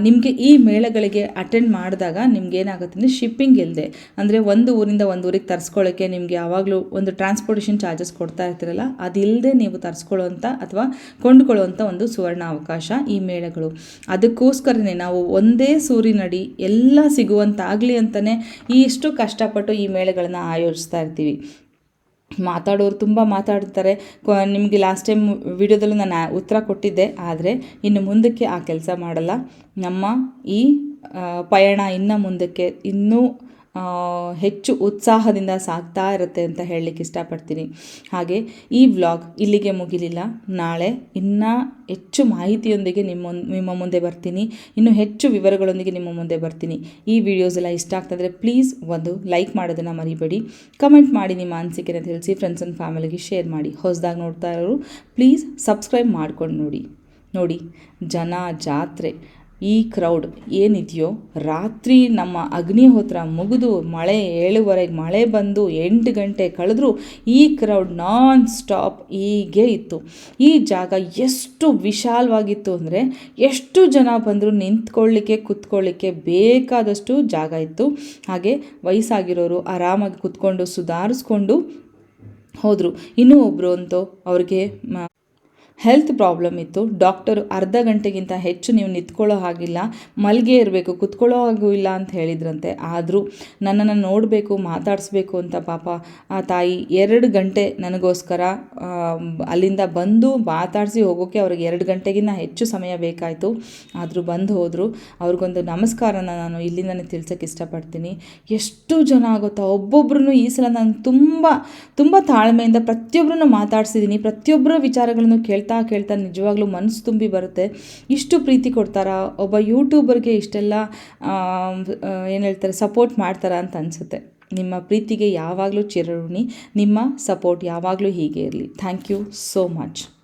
ನಿಮಗೆ ಈ ಮೇಳಗಳಿಗೆ ಅಟೆಂಡ್ ಮಾಡಿದಾಗ ನಿಮ್ಗೆ ಏನಾಗುತ್ತೆ ಅಂದರೆ ಶಿಪ್ಪಿಂಗ್ ಇಲ್ಲದೆ ಅಂದರೆ ಒಂದು ಊರಿಂದ ಒಂದು ಊರಿಗೆ ತರಿಸ್ಕೊಳ್ಳೋಕ್ಕೆ ನಿಮಗೆ ಯಾವಾಗಲೂ ಒಂದು ಟ್ರಾನ್ಸ್ಪೋರ್ಟೇಷನ್ ಚಾರ್ಜಸ್ ಕೊಡ್ತಾ ಇರ್ತೀರಲ್ಲ ಅದಿಲ್ಲದೆ ನೀವು ತರಿಸ್ಕೊಳ್ಳೋಂಥ ಅಥವಾ ಕೊಂಡುಕೊಳ್ಳುವಂಥ ಒಂದು ಸುವರ್ಣ ಅವಕಾಶ ಈ ಮೇಳಗಳು. ಅದಕ್ಕೋಸ್ಕರನೇ ನಾವು ಒಂದೇ ಸೂರಿನಡಿ ಎಲ್ಲ ಸಿಗುವಂತಾಗಲಿ ಅಂತಲೇ ಇಷ್ಟು ಕಷ್ಟಪಟ್ಟು ಈ ಮೇಳಗಳನ್ನು ಆಯೋಜಿಸ್ತಾ ಇರ್ತೀವಿ. ಮಾತಾಡೋರು ತುಂಬ ಮಾತಾಡ್ತಾರೆ. ನಿಮಗೆ ಲಾಸ್ಟ್ ಟೈಮ್ ವಿಡಿಯೋದಲ್ಲೂ ನಾನು ಉತ್ತರ ಕೊಟ್ಟಿದ್ದೆ. ಆದರೆ ಇನ್ನು ಮುಂದಕ್ಕೆ ಆ ಕೆಲಸ ಮಾಡಲ್ಲ. ನಮ್ಮ ಈ ಪಯಣ ಇನ್ನು ಮುಂದಕ್ಕೆ ಇನ್ನೂ ಹೆಚ್ಚು ಉತ್ಸಾಹದಿಂದ ಸಾಗ್ತಾ ಇರುತ್ತೆ ಅಂತ ಹೇಳಲಿಕ್ಕೆ ಇಷ್ಟಪಡ್ತೀನಿ. ಹಾಗೆ ಈ ವ್ಲಾಗ್ ಇಲ್ಲಿಗೆ ಮುಗಿಲಿಲ್ಲ. ನಾಳೆ ಇನ್ನೂ ಹೆಚ್ಚು ಮಾಹಿತಿಯೊಂದಿಗೆ ನಿಮ್ಮ ನಿಮ್ಮ ಮುಂದೆ ಬರ್ತೀನಿ. ಇನ್ನು ಹೆಚ್ಚು ವಿವರಗಳೊಂದಿಗೆ ನಿಮ್ಮ ಮುಂದೆ ಬರ್ತೀನಿ. ಈ ವಿಡಿಯೋಸ್ ಎಲ್ಲ ಇಷ್ಟ ಆಗ್ತಂದರೆ ಪ್ಲೀಸ್ ಒಂದು ಲೈಕ್ ಮಾಡೋದನ್ನು ಮರಿಬೇಡಿ. ಕಮೆಂಟ್ ಮಾಡಿ ನಿಮ್ಮ ಅನಿಸಿಕೆನ ತಿಳಿಸಿ ಫ್ರೆಂಡ್ಸ್ ಆ್ಯಂಡ್ ಫ್ಯಾಮಿಲಿಗೆ ಶೇರ್ ಮಾಡಿ. ಹೊಸದಾಗಿ ನೋಡ್ತಾ ಇರೋರು ಪ್ಲೀಸ್ ಸಬ್ಸ್ಕ್ರೈಬ್ ಮಾಡ್ಕೊಂಡು ನೋಡಿ. ನೋಡಿ, ಜನ ಜಾತ್ರೆ. ಈ ಕ್ರೌಡ್ ಏನಿದೆಯೋ, ರಾತ್ರಿ ನಮ್ಮ ಅಗ್ನಿಹೋತ್ರ ಮುಗಿದು ಮಳೆ ಏಳುವರೆಗೆ ಮಳೆ ಬಂದು ಎಂಟು ಗಂಟೆ ಕಳೆದ್ರೂ ಈ ಕ್ರೌಡ್ ನಾನ್ ಸ್ಟಾಪ್ ಹೀಗೆ ಇತ್ತು. ಈ ಜಾಗ ಎಷ್ಟು ವಿಶಾಲವಾಗಿತ್ತು ಅಂದರೆ ಎಷ್ಟು ಜನ ಬಂದರೂ ನಿಂತ್ಕೊಳ್ಳಿಕ್ಕೆ, ಕುತ್ಕೊಳ್ಳಿಕ್ಕೆ ಬೇಕಾದಷ್ಟು ಜಾಗ ಇತ್ತು. ಹಾಗೆ ವಯಸ್ಸಾಗಿರೋರು ಆರಾಮಾಗಿ ಕುತ್ಕೊಂಡು ಸುಧಾರಿಸ್ಕೊಂಡು ಹೋದರು. ಇನ್ನೂ ಒಬ್ಬರು ಅಂತೂ ಅವ್ರಿಗೆ ಹೆಲ್ತ್ ಪ್ರಾಬ್ಲಮ್ ಇತ್ತು. ಡಾಕ್ಟರು ಅರ್ಧ ಗಂಟೆಗಿಂತ ಹೆಚ್ಚು ನೀವು ನಿಂತ್ಕೊಳ್ಳೋ ಹಾಗಿಲ್ಲ. ಮಲ್ಗೆ ಇರಬೇಕು, ಕುತ್ಕೊಳ್ಳೋ ಹಾಗೂ ಇಲ್ಲ ಅಂತ ಹೇಳಿದ್ರಂತೆ. ಆದರೂ ನನ್ನನ್ನು ನೋಡಬೇಕು, ಮಾತಾಡಿಸ್ಬೇಕು ಅಂತ ಪಾಪ ಆ ತಾಯಿ ಎರಡು ಗಂಟೆ ನನಗೋಸ್ಕರ ಅಲ್ಲಿಂದ ಬಂದು ಮಾತಾಡಿಸಿ ಹೋಗೋಕ್ಕೆ ಅವ್ರಿಗೆ ಎರಡು ಗಂಟೆಗಿನ್ನ ಹೆಚ್ಚು ಸಮಯ ಬೇಕಾಯಿತು. ಆದರೂ ಬಂದು ಹೋದರು. ಅವ್ರಿಗೊಂದು ನಮಸ್ಕಾರನ ನಾನು ಇಲ್ಲಿಂದನೇ ತಿಳ್ಸೋಕ್ಕೆ ಇಷ್ಟಪಡ್ತೀನಿ. ಎಷ್ಟು ಜನ ಆಗುತ್ತಾ? ಒಬ್ಬೊಬ್ರು ಈ ಸಲ ನಾನು ತುಂಬ ತುಂಬ ತಾಳ್ಮೆಯಿಂದ ಪ್ರತಿಯೊಬ್ಬರನ್ನು ಮಾತಾಡ್ಸಿದ್ದೀನಿ. ಪ್ರತಿಯೊಬ್ಬರ ವಿಚಾರಗಳನ್ನು ಕೇಳ್ತಾ ಕೇಳ್ತಾ ನಿಜವಾಗ್ಲೂ ಮನಸ್ಸು ತುಂಬಿ ಬರುತ್ತೆ. ಇಷ್ಟು ಪ್ರೀತಿ ಕೊಡ್ತಾರಾ? ಒಬ್ಬ ಯೂಟ್ಯೂಬರ್ಗೆ ಇಷ್ಟೆಲ್ಲ ಏನು ಹೇಳ್ತಾರೆ ಸಪೋರ್ಟ್ ಮಾಡ್ತಾರಾ ಅಂತ ಅನಿಸುತ್ತೆ. ನಿಮ್ಮ ಪ್ರೀತಿಗೆ ಯಾವಾಗಲೂ ಚಿರಋಣಿ, ನಿಮ್ಮ ಸಪೋರ್ಟ್ ಯಾವಾಗಲೂ ಹೀಗೆ ಇರಲಿ. Thank you so much